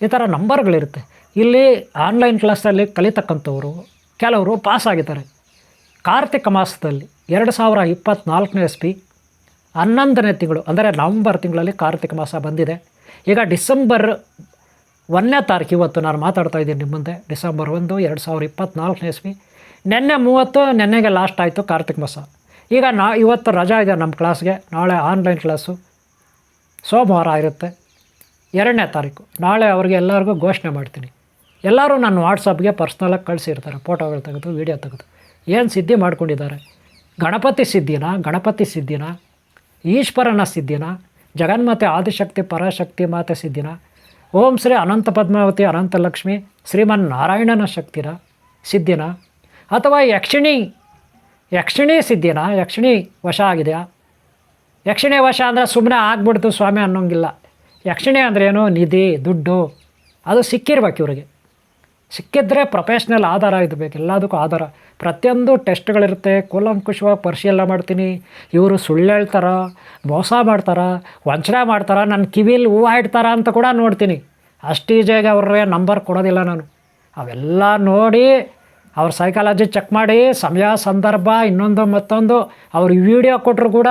A: ಈ ಥರ ನಂಬರ್ಗಳಿರುತ್ತೆ ಇಲ್ಲಿ ಆನ್ಲೈನ್ ಕ್ಲಾಸಲ್ಲಿ ಕಲಿತಕ್ಕಂಥವರು, ಕೆಲವರು ಪಾಸ್ ಆಗಿದ್ದಾರೆ. ಕಾರ್ತಿಕ ಮಾಸದಲ್ಲಿ ಎರಡು ಸಾವಿರ ಇಪ್ಪತ್ತ್ನಾಲ್ಕನೇ ಎಸ್ಪಿ ಹನ್ನೊಂದನೇ ತಿಂಗಳು, ಅಂದರೆ ನವಂಬರ್ ತಿಂಗಳಲ್ಲಿ ಕಾರ್ತಿಕ ಮಾಸ ಬಂದಿದೆ. ಈಗ ಡಿಸೆಂಬರ್ ಒಂದನೇ ತಾರೀಕು ಇವತ್ತು ನಾನು ಮಾತಾಡ್ತಾ ಇದ್ದೀನಿ ನಿಮ್ಮ ಮುಂದೆ. ಡಿಸೆಂಬರ್ ಒಂದು, ಎರಡು ಸಾವಿರ ಇಪ್ಪತ್ತ್ನಾಲ್ಕನೇ ಇಸ್ವಿ. ನಿನ್ನೆ ಮೂವತ್ತು, ನೆನ್ನೆಗೆ ಲಾಸ್ಟ್ ಆಯಿತು ಕಾರ್ತಿಕ ಮಾಸ. ಈಗ ನಾ, ಇವತ್ತು ರಜಾ ಇದೆ ನಮ್ಮ ಕ್ಲಾಸ್ಗೆ ನಾಳೆ ಆನ್ಲೈನ್ ಕ್ಲಾಸು ಸೋಮವಾರ ಇರುತ್ತೆ. ಎರಡನೇ ತಾರೀಕು. ನಾಳೆ ಅವ್ರಿಗೆ ಎಲ್ಲರಿಗೂ ಘೋಷಣೆ ಮಾಡ್ತೀನಿ. ಎಲ್ಲರೂ ನನ್ನ ವಾಟ್ಸಪ್ಗೆ ಪರ್ಸ್ನಲಾಗಿ ಕಳಿಸಿರ್ತಾರೆ. ಫೋಟೋಗಳು ತೆಗೆದು ವೀಡಿಯೋ ತೆಗೆದು. ಏನು ಸಿದ್ಧಿ ಮಾಡ್ಕೊಂಡಿದ್ದಾರೆ? ಗಣಪತಿ ಸಿದ್ಧಿನ? ಗಣಪತಿ ಸಿದ್ಧಿನ? ಈಶ್ವರನ ಸಿದ್ಧಿನ? ಜಗನ್ಮಾತೆ ಆದಿಶಕ್ತಿ, ಪರಶಕ್ತಿ ಮಾತೆ ಸಿದ್ಧಿನ? ಓಂ ಶ್ರೀ ಅನಂತ ಪದ್ಮಾವತಿ, ಅನಂತ ಲಕ್ಷ್ಮಿ ಶ್ರೀಮನ್ ನಾರಾಯಣನ ಶಕ್ತಿನ, ಸಿದ್ಧಿನ, ಅಥವಾ ಯಕ್ಷಿಣಿ ಯಕ್ಷಿಣಿ ಸಿದ್ಧಿನ, ಯಕ್ಷಿಣಿ ವಶ ಆಗಿದೆಯಾ? ಯಕ್ಷಿಣಿ ವಶ ಅಂದರೆ ಸುಮ್ಮನೆ ಆಗ್ಬಿಡ್ತು ಸ್ವಾಮಿ ಅನ್ನೋಂಗಿಲ್ಲ. ಯಕ್ಷಿಣಿ ಅಂದ್ರೇನು ನಿಧಿ, ದುಡ್ಡು. ಅದು ಸಿಕ್ಕಿರ್ಬೇಕು ಇವ್ರಿಗೆ. ಸಿಕ್ಕಿದ್ರೆ ಪ್ರೊಫೆಷ್ನಲ್ ಆಧಾರ ಇದು ಬೇಕು, ಎಲ್ಲದಕ್ಕೂ ಆಧಾರ. ಪ್ರತಿಯೊಂದು ಟೆಸ್ಟ್ಗಳಿರುತ್ತೆ ಕೂಲಂಕುಷವಾಗಿ ಪರಿಶೀಲನೆ ಮಾಡ್ತೀನಿ. ಇವರು ಸುಳ್ಳು ಹೇಳ್ತಾರ, ಮೋಸ ಮಾಡ್ತಾರ, ವಂಚನೆ ಮಾಡ್ತಾರ ನನ್ನ ಕಿವಿಲಿ ಹೂವು ಇಡ್ತಾರ ಅಂತ ಕೂಡ ನೋಡ್ತೀನಿ. ಅಷ್ಟು ಈಜಿಯಾಗಿ ಅವ್ರಿಗೆ ನಂಬರ್ ಕೊಡೋದಿಲ್ಲ ನಾನು. ಅವೆಲ್ಲ ನೋಡಿ ಅವ್ರ ಸೈಕಾಲಜಿ ಚೆಕ್ ಮಾಡಿ, ಸಮಯ, ಸಂದರ್ಭ, ಇನ್ನೊಂದು ಮತ್ತೊಂದು, ಅವ್ರ ವಿಡಿಯೋ ಕೊಟ್ಟರು ಕೂಡ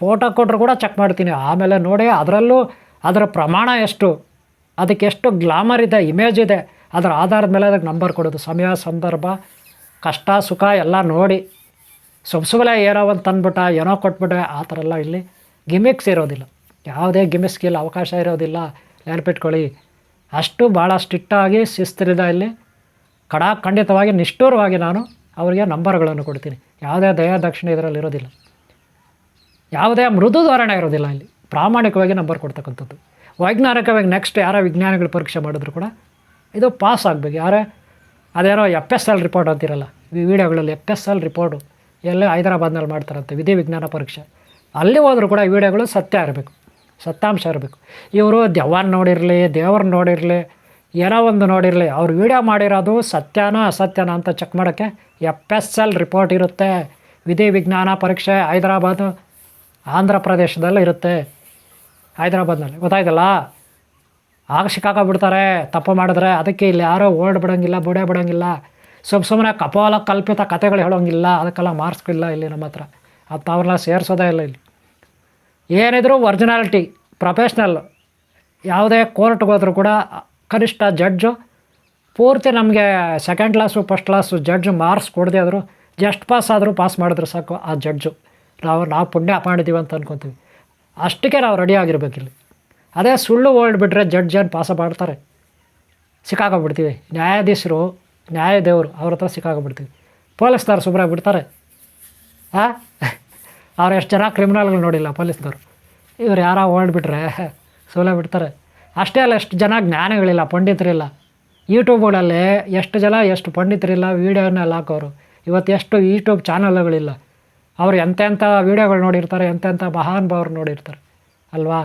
A: ಫೋಟೋ ಕೊಟ್ಟರು ಕೂಡ ಚೆಕ್ ಮಾಡ್ತೀನಿ. ಆಮೇಲೆ ನೋಡಿ ಅದರಲ್ಲೂ ಅದರ ಪ್ರಮಾಣ ಎಷ್ಟು, ಅದಕ್ಕೆ ಎಷ್ಟು ಗ್ಲಾಮರ್ ಇದೆ ಇಮೇಜ್ ಇದೆ. ಅದರ ಆಧಾರದ ಮೇಲೆ ಅದಕ್ಕೆ ನಂಬರ್ ಕೊಡೋದು. ಸಮಯ, ಸಂದರ್ಭ, ಕಷ್ಟ, ಸುಖ ಎಲ್ಲ ನೋಡಿ. ಸುಮ್ ಸುಮ್ಮನೆ ಏನೋ ಒಂದು ತಂದುಬಿಟ್ಟ, ಏನೋ ಕೊಟ್ಬಿಟ್ರೆ ಆ ಥರ ಎಲ್ಲ ಇಲ್ಲಿ ಗಿಮಿಕ್ಸ್ ಇರೋದಿಲ್ಲ. ಯಾವುದೇ ಗಿಮಿಕ್ಸ್ಗಿಲ್ಲ ಅವಕಾಶ ಇರೋದಿಲ್ಲ. ನೆನಪಿಟ್ಕೊಳ್ಳಿ ಅಷ್ಟು ಭಾಳ ಸ್ಟ್ರಿಕ್ಟಾಗಿ ಶಿಸ್ತಿರಿದ ಇಲ್ಲಿ ಕಡಾ ಖಂಡಿತವಾಗಿ ನಿಷ್ಠೂರವಾಗಿ ನಾನು ಅವರಿಗೆ ನಂಬರ್ಗಳನ್ನು ಕೊಡ್ತೀನಿ. ಯಾವುದೇ ದಯಾ ದಕ್ಷಿಣೆ ಇದರಲ್ಲಿ ಇರೋದಿಲ್ಲ. ಯಾವುದೇ ಮೃದು ಧೋರಣೆ ಇರೋದಿಲ್ಲ ಇಲ್ಲಿ. ಪ್ರಾಮಾಣಿಕವಾಗಿ ನಂಬರ್ ಕೊಡ್ತಕ್ಕಂಥದ್ದು. ವೈಜ್ಞಾನಿಕವಾಗಿ ನೆಕ್ಸ್ಟ್ ಯಾರೋ ವಿಜ್ಞಾನಿಗಳು ಪರೀಕ್ಷೆ ಮಾಡಿದ್ರು ಕೂಡ ಇದು ಪಾಸ್ ಆಗಬೇಕು. ಯಾರೇ ಅದೇನೋ ಎಫ್ ಎಸ್ ಎಲ್ ರಿಪೋರ್ಟ್ ಅಂತಿರಲ್ಲ, ಈ ವಿಡಿಯೋಗಳಲ್ಲಿ ಎಫ್ ಎಸ್ ಎಲ್ ರಿಪೋರ್ಟು ಎಲ್ಲ ಹೈದರಾಬಾದ್ನಲ್ಲಿ ಮಾಡ್ತಾರಂತೆ, ವಿಧಿ ವಿಜ್ಞಾನ ಪರೀಕ್ಷೆ. ಅಲ್ಲಿ ಹೋದರೂ ಕೂಡ ಈ ವಿಡಿಯೋಗಳು ಸತ್ಯ ಇರಬೇಕು, ಸತ್ಯಾಂಶ ಇರಬೇಕು. ಇವರು ದೆವ್ವನ ನೋಡಿರಲಿ ದೇವ್ರನ್ನ ನೋಡಿರಲಿ, ಏನೋ ಒಂದು ನೋಡಿರಲಿ, ಅವ್ರು ವಿಡಿಯೋ ಮಾಡಿರೋದು ಸತ್ಯನ ಅಸತ್ಯನ ಅಂತ ಚೆಕ್ ಮಾಡೋಕ್ಕೆ ಎಫ್ ಎಸ್ ಎಲ್ ರಿಪೋರ್ಟ್ ಇರುತ್ತೆ. ವಿಧಿ ವಿಜ್ಞಾನ ಪರೀಕ್ಷೆ ಹೈದರಾಬಾದು, ಆಂಧ್ರ ಪ್ರದೇಶದಲ್ಲಿ ಇರುತ್ತೆ. ಹೈದರಾಬಾದ್ನಲ್ಲಿ, ಗೊತ್ತಾಯ್ತಲ್ಲ? ಆಗ ಸಿಕ್ಕಾಕೊಂಡ್ಬಿಡ್ತಾರೆ ತಪ್ಪು ಮಾಡಿದ್ರೆ ಅದಕ್ಕೆ ಇಲ್ಲಿ ಯಾರೋ ಓಲ್ಡ್ ಬಿಡೋಂಗಿಲ್ಲ, ಬುಡೆ ಬಿಡೋಂಗಿಲ್ಲ. ಸುಮ್ ಸುಮ್ಮನೆ ಕಪಾಲ ಕಲ್ಪಿತ ಕಥೆಗಳು ಹೇಳೋಂಗಿಲ್ಲ, ಅದಕ್ಕೆಲ್ಲ ಮಾರ್ಕ್ಸ್ಗಳಿಲ್ಲ ಇಲ್ಲಿ ನಮ್ಮ ಹತ್ರ. ಅದು ಅವ್ರನ್ನ ಸೇರಿಸೋದೇ ಇಲ್ಲ ಇಲ್ಲಿ. ಏನಿದ್ರು ಒರಿಜಿನಾಲಿಟಿ ಪ್ರೊಫೆಷ್ನಲ್ ಯಾವುದೇ ಕೋರ್ಟ್ಗೆ ಹೋದರೂ ಕೂಡ ಕನಿಷ್ಠ ಜಡ್ಜು ಪೂರ್ತಿ ನಮಗೆ second class first class judge marks ಕೊಡದೆ ಆದರೂ ಜಸ್ಟ್ ಪಾಸ್ ಆದರೂ ಪಾಸ್ ಮಾಡಿದ್ರು ಸಾಕು ಆ ಜಡ್ಜು ನಾವು ನಾವು ಪುಣ್ಯ ಮಾಡಿದ್ದೀವಿ ಅಂತ ಅಂದ್ಕೊತೀವಿ ಅಷ್ಟಕ್ಕೆ ನಾವು ರೆಡಿ ಆಗಿರ್ಬೇಕಿಲ್ಲಿ. ಅದೇ ಸುಳ್ಳು ಓಲ್ಡ್ ಬಿಟ್ಟರೆ ಜಡ್ಜ್ ಏನು ಪಾಸ ಮಾಡ್ತಾರೆ? ಸಿಕ್ಕಾಕೊಂಡ್ಬಿಡ್ತೀವಿ. ನ್ಯಾಯಾಧೀಶರು, ನ್ಯಾಯದೇವರು ಅವ್ರ ಹತ್ರ ಸಿಕ್ಕಾಕೊಂಡ್ಬಿಡ್ತೀವಿ. ಪೊಲೀಸ್ನವ್ರು ಸುಮ್ಮನೆ ಬಿಡ್ತಾರೆ ಹಾಂ ಅವ್ರು ಎಷ್ಟು ಜನ ಕ್ರಿಮಿನಲ್ಗಳು ನೋಡಿಲ್ಲ ಪೊಲೀಸ್ನವರು. ಇವ್ರು ಯಾರೋ ಓಡ್ಬಿಟ್ರೆ ಸೋಲೆ ಬಿಡ್ತಾರೆ. ಅಷ್ಟೇ ಅಲ್ಲ, ಎಷ್ಟು ಜನ ಜ್ಞಾನಿಗಳಿಲ್ಲ, ಪಂಡಿತರಿಲ್ಲ. ಯೂಟ್ಯೂಬ್ಗಳಲ್ಲಿ ಎಷ್ಟು ಜನ ಎಷ್ಟು ಪಂಡಿತರಿಲ್ಲ, ವೀಡಿಯೋನೆಲ್ಲ ಹಾಕೋರು. ಇವತ್ತು ಎಷ್ಟು ಯೂಟ್ಯೂಬ್ ಚಾನಲ್ಗಳಿಲ್ಲ. ಅವ್ರು ಎಂತೆಂಥ ವೀಡಿಯೋಗಳು ನೋಡಿರ್ತಾರೆ, ಎಂತೆಂಥ ಮಹಾನ್ ಭಾವರು ನೋಡಿರ್ತಾರೆ. ಅಲ್ವಾ?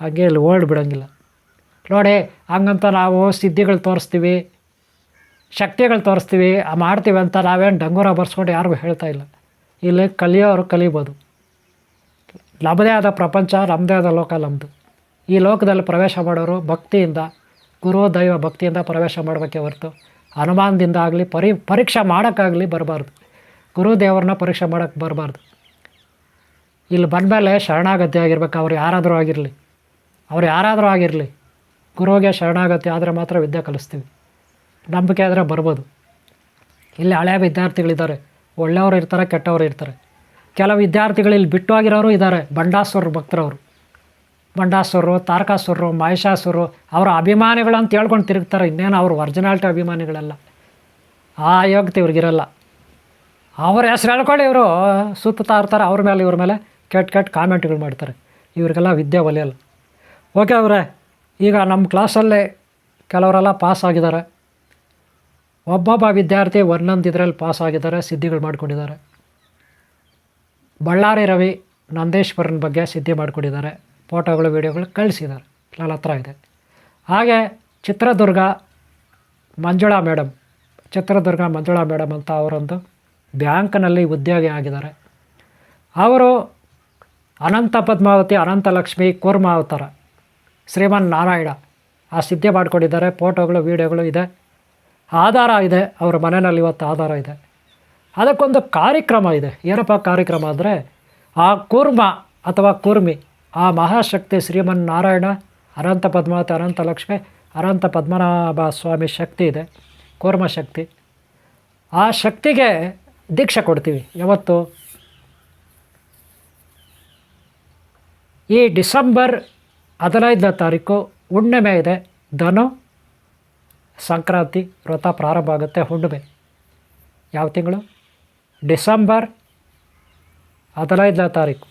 A: ಹಾಗೆ ಇಲ್ಲಿ ಓಲ್ಡ್ ಬಿಡೋಂಗಿಲ್ಲ. ನೋಡಿ, ಹಂಗಂತ ನಾವು ಸಿದ್ಧಿಗಳು ತೋರಿಸ್ತೀವಿ, ಶಕ್ತಿಗಳು ತೋರಿಸ್ತೀವಿ ಮಾಡ್ತೀವಿ ಅಂತ ನಾವೇನು ಡಂಗೂರ ಬರ್ಸ್ಕೊಂಡು ಯಾರಿಗೂ ಹೇಳ್ತಾ ಇಲ್ಲ. ಇಲ್ಲಿ ಕಲಿಯೋರು ಕಲಿಬೋದು. ನಮ್ಮದೇ ಆದ ಪ್ರಪಂಚ ನಮ್ಮದೇ ಆದ ಲೋಕ ನಮ್ಮದು ಈ ಲೋಕದಲ್ಲಿ ಪ್ರವೇಶ ಮಾಡೋರು ಭಕ್ತಿಯಿಂದ, ಗುರು ದೈವ ಭಕ್ತಿಯಿಂದ ಪ್ರವೇಶ ಮಾಡಬೇಕೇ ಹೊರತು ಅನುಮಾನದಿಂದ ಆಗಲಿ, ಪರಿ, ಪರೀಕ್ಷೆ ಮಾಡೋಕ್ಕಾಗಲಿ ಬರಬಾರ್ದು. ಗುರು ದೇವ್ರನ್ನ ಪರೀಕ್ಷೆ ಮಾಡೋಕ್ಕೆ ಬರಬಾರ್ದು. ಇಲ್ಲಿ ಬಂದಮೇಲೆ ಶರಣಾಗತಿ ಆಗಿರ್ಬೇಕು, ಅವ್ರು ಯಾರಾದರೂ ಆಗಿರಲಿ. ಅವ್ರು ಯಾರಾದರೂ ಆಗಿರಲಿ, ಗುರುವಿಗೆ ಶರಣಾಗತಿ ಆದರೆ ಮಾತ್ರ ವಿದ್ಯೆ ಕಲಿಸ್ತೀವಿ. ನಂಬಿಕೆ ಆದರೆ ಬರ್ಬೋದು. ಇಲ್ಲಿ ಹಳೆಯ ವಿದ್ಯಾರ್ಥಿಗಳಿದ್ದಾರೆ, ಒಳ್ಳೆಯವರು ಇರ್ತಾರೆ, ಕೆಟ್ಟವರು ಇರ್ತಾರೆ. ಕೆಲವು ವಿದ್ಯಾರ್ಥಿಗಳು ಇಲ್ಲಿ ಬಿಟ್ಟು ಆಗಿರೋರು ಇದ್ದಾರೆ ಬಂಡಾಸುರರು ಭಕ್ತರವರು. ಬಂಡಾಸುರರು ತಾರಕಾಸುರರು ಮಹಿಷಾಸುರರು ಅವರ ಅಭಿಮಾನಿಗಳು ಅಂತ ಹೇಳ್ಕೊಂಡು ತಿರುಗ್ತಾರೆ, ಇನ್ನೇನು ಅವರು ಒರಿಜಿನಾಲಿಟಿ ಅಭಿಮಾನಿಗಳೆಲ್ಲ. ಆ ಯೋಗ್ಯತೆ ಇವ್ರಿಗಿರಲ್ಲ. ಅವ್ರ ಹೆಸ್ರು ಹೇಳ್ಕೊಳ್ಳಿ ಇವರು, ಸುತ್ತಾ ಇರ್ತಾರೆ, ಅವ್ರ ಮೇಲೆ, ಇವ್ರ ಮೇಲೆ ಕೆಟ್ಟ ಕೆಟ್ಟ ಕಾಮೆಂಟ್ಗಳು ಮಾಡ್ತಾರೆ. ಇವ್ರಿಗೆಲ್ಲ ವಿದ್ಯೆ ಒಲಿಯಲ್ಲ. ಓಕೆ ಅವರೇ, ಈಗ ನಮ್ಮ ಕ್ಲಾಸಲ್ಲೇ ಕೆಲವರೆಲ್ಲ ಪಾಸ್ ಆಗಿದ್ದಾರೆ. ಒಬ್ಬೊಬ್ಬ ವಿದ್ಯಾರ್ಥಿ ಒಂದೊಂದು ಇದರಲ್ಲಿ ಪಾಸ್ ಆಗಿದ್ದಾರೆ, ಸಿದ್ಧಿಗಳು ಮಾಡ್ಕೊಂಡಿದ್ದಾರೆ. ಬಳ್ಳಾರಿ ರವಿ ನಂದೇಶ್ವರನ ಬಗ್ಗೆ ಸಿದ್ಧಿ ಮಾಡಿಕೊಂಡಿದ್ದಾರೆ. ಫೋಟೋಗಳು, ವೀಡಿಯೋಗಳು ಕಳಿಸಿದ್ದಾರೆ. ನನ್ನ ಹತ್ರ ಇದೆ. ಹಾಗೆ ಚಿತ್ರದುರ್ಗ ಮಂಜುಳಾ ಮೇಡಮ್ ಚಿತ್ರದುರ್ಗ ಮಂಜುಳಾ ಮೇಡಮ್ ಅಂತ ಅವರೊಂದು ಬ್ಯಾಂಕ್ನಲ್ಲಿ ಉದ್ಯೋಗಿ ಆಗಿದ್ದಾರೆ. ಅವರು ಅನಂತ ಪದ್ಮಾವತಿ, ಅನಂತ ಲಕ್ಷ್ಮಿ ಕೂರ್ಮಾವತಾರ ಶ್ರೀಮನ್ ನಾರಾಯಣ. ಆ ಸಿದ್ಧಿ ಮಾಡಿಕೊಂಡಿದ್ದಾರೆ, ಫೋಟೋಗಳು, ವೀಡಿಯೋಗಳು ಇದೆ. ಆಧಾರ ಇದೆ, ಅವ್ರ ಮನೆಯಲ್ಲಿ ಇವತ್ತು ಆಧಾರ ಇದೆ. ಅದಕ್ಕೊಂದು ಕಾರ್ಯಕ್ರಮ ಇದೆ. ಏನಪ್ಪ ಕಾರ್ಯಕ್ರಮ ಅಂದರೆ, ಆ ಕೂರ್ಮ ಅಥವಾ ಕೂರ್ಮಿ, ಆ ಮಹಾಶಕ್ತಿ ಶ್ರೀಮನ್ ನಾರಾಯಣ, ಅನಂತ ಪದ್ಮಾವತಿ, ಅನಂತ ಲಕ್ಷ್ಮಿ, ಅನಂತ ಪದ್ಮನಾಭ ಸ್ವಾಮಿ ಶಕ್ತಿ ಇದೆ, ಕೂರ್ಮ ಶಕ್ತಿ. ಆ ಶಕ್ತಿಗೆ ದೀಕ್ಷೆ ಕೊಡ್ತೀವಿ. ಯಾವತ್ತು? ಈ ಡಿಸೆಂಬರ್ ಹದಿನೈದನೇ ತಾರೀಕು ಹುಣ್ಣಿಮೆ ಇದೆ. ಧನು ಸಂಕ್ರಾಂತಿ ವ್ರತ ಪ್ರಾರಂಭ ಆಗುತ್ತೆ ಹುಣ್ಣಿಮೆ. ಯಾವ ತಿಂಗಳು? ಡಿಸೆಂಬರ್ ಹದಿನೈದನೇ ತಾರೀಕು.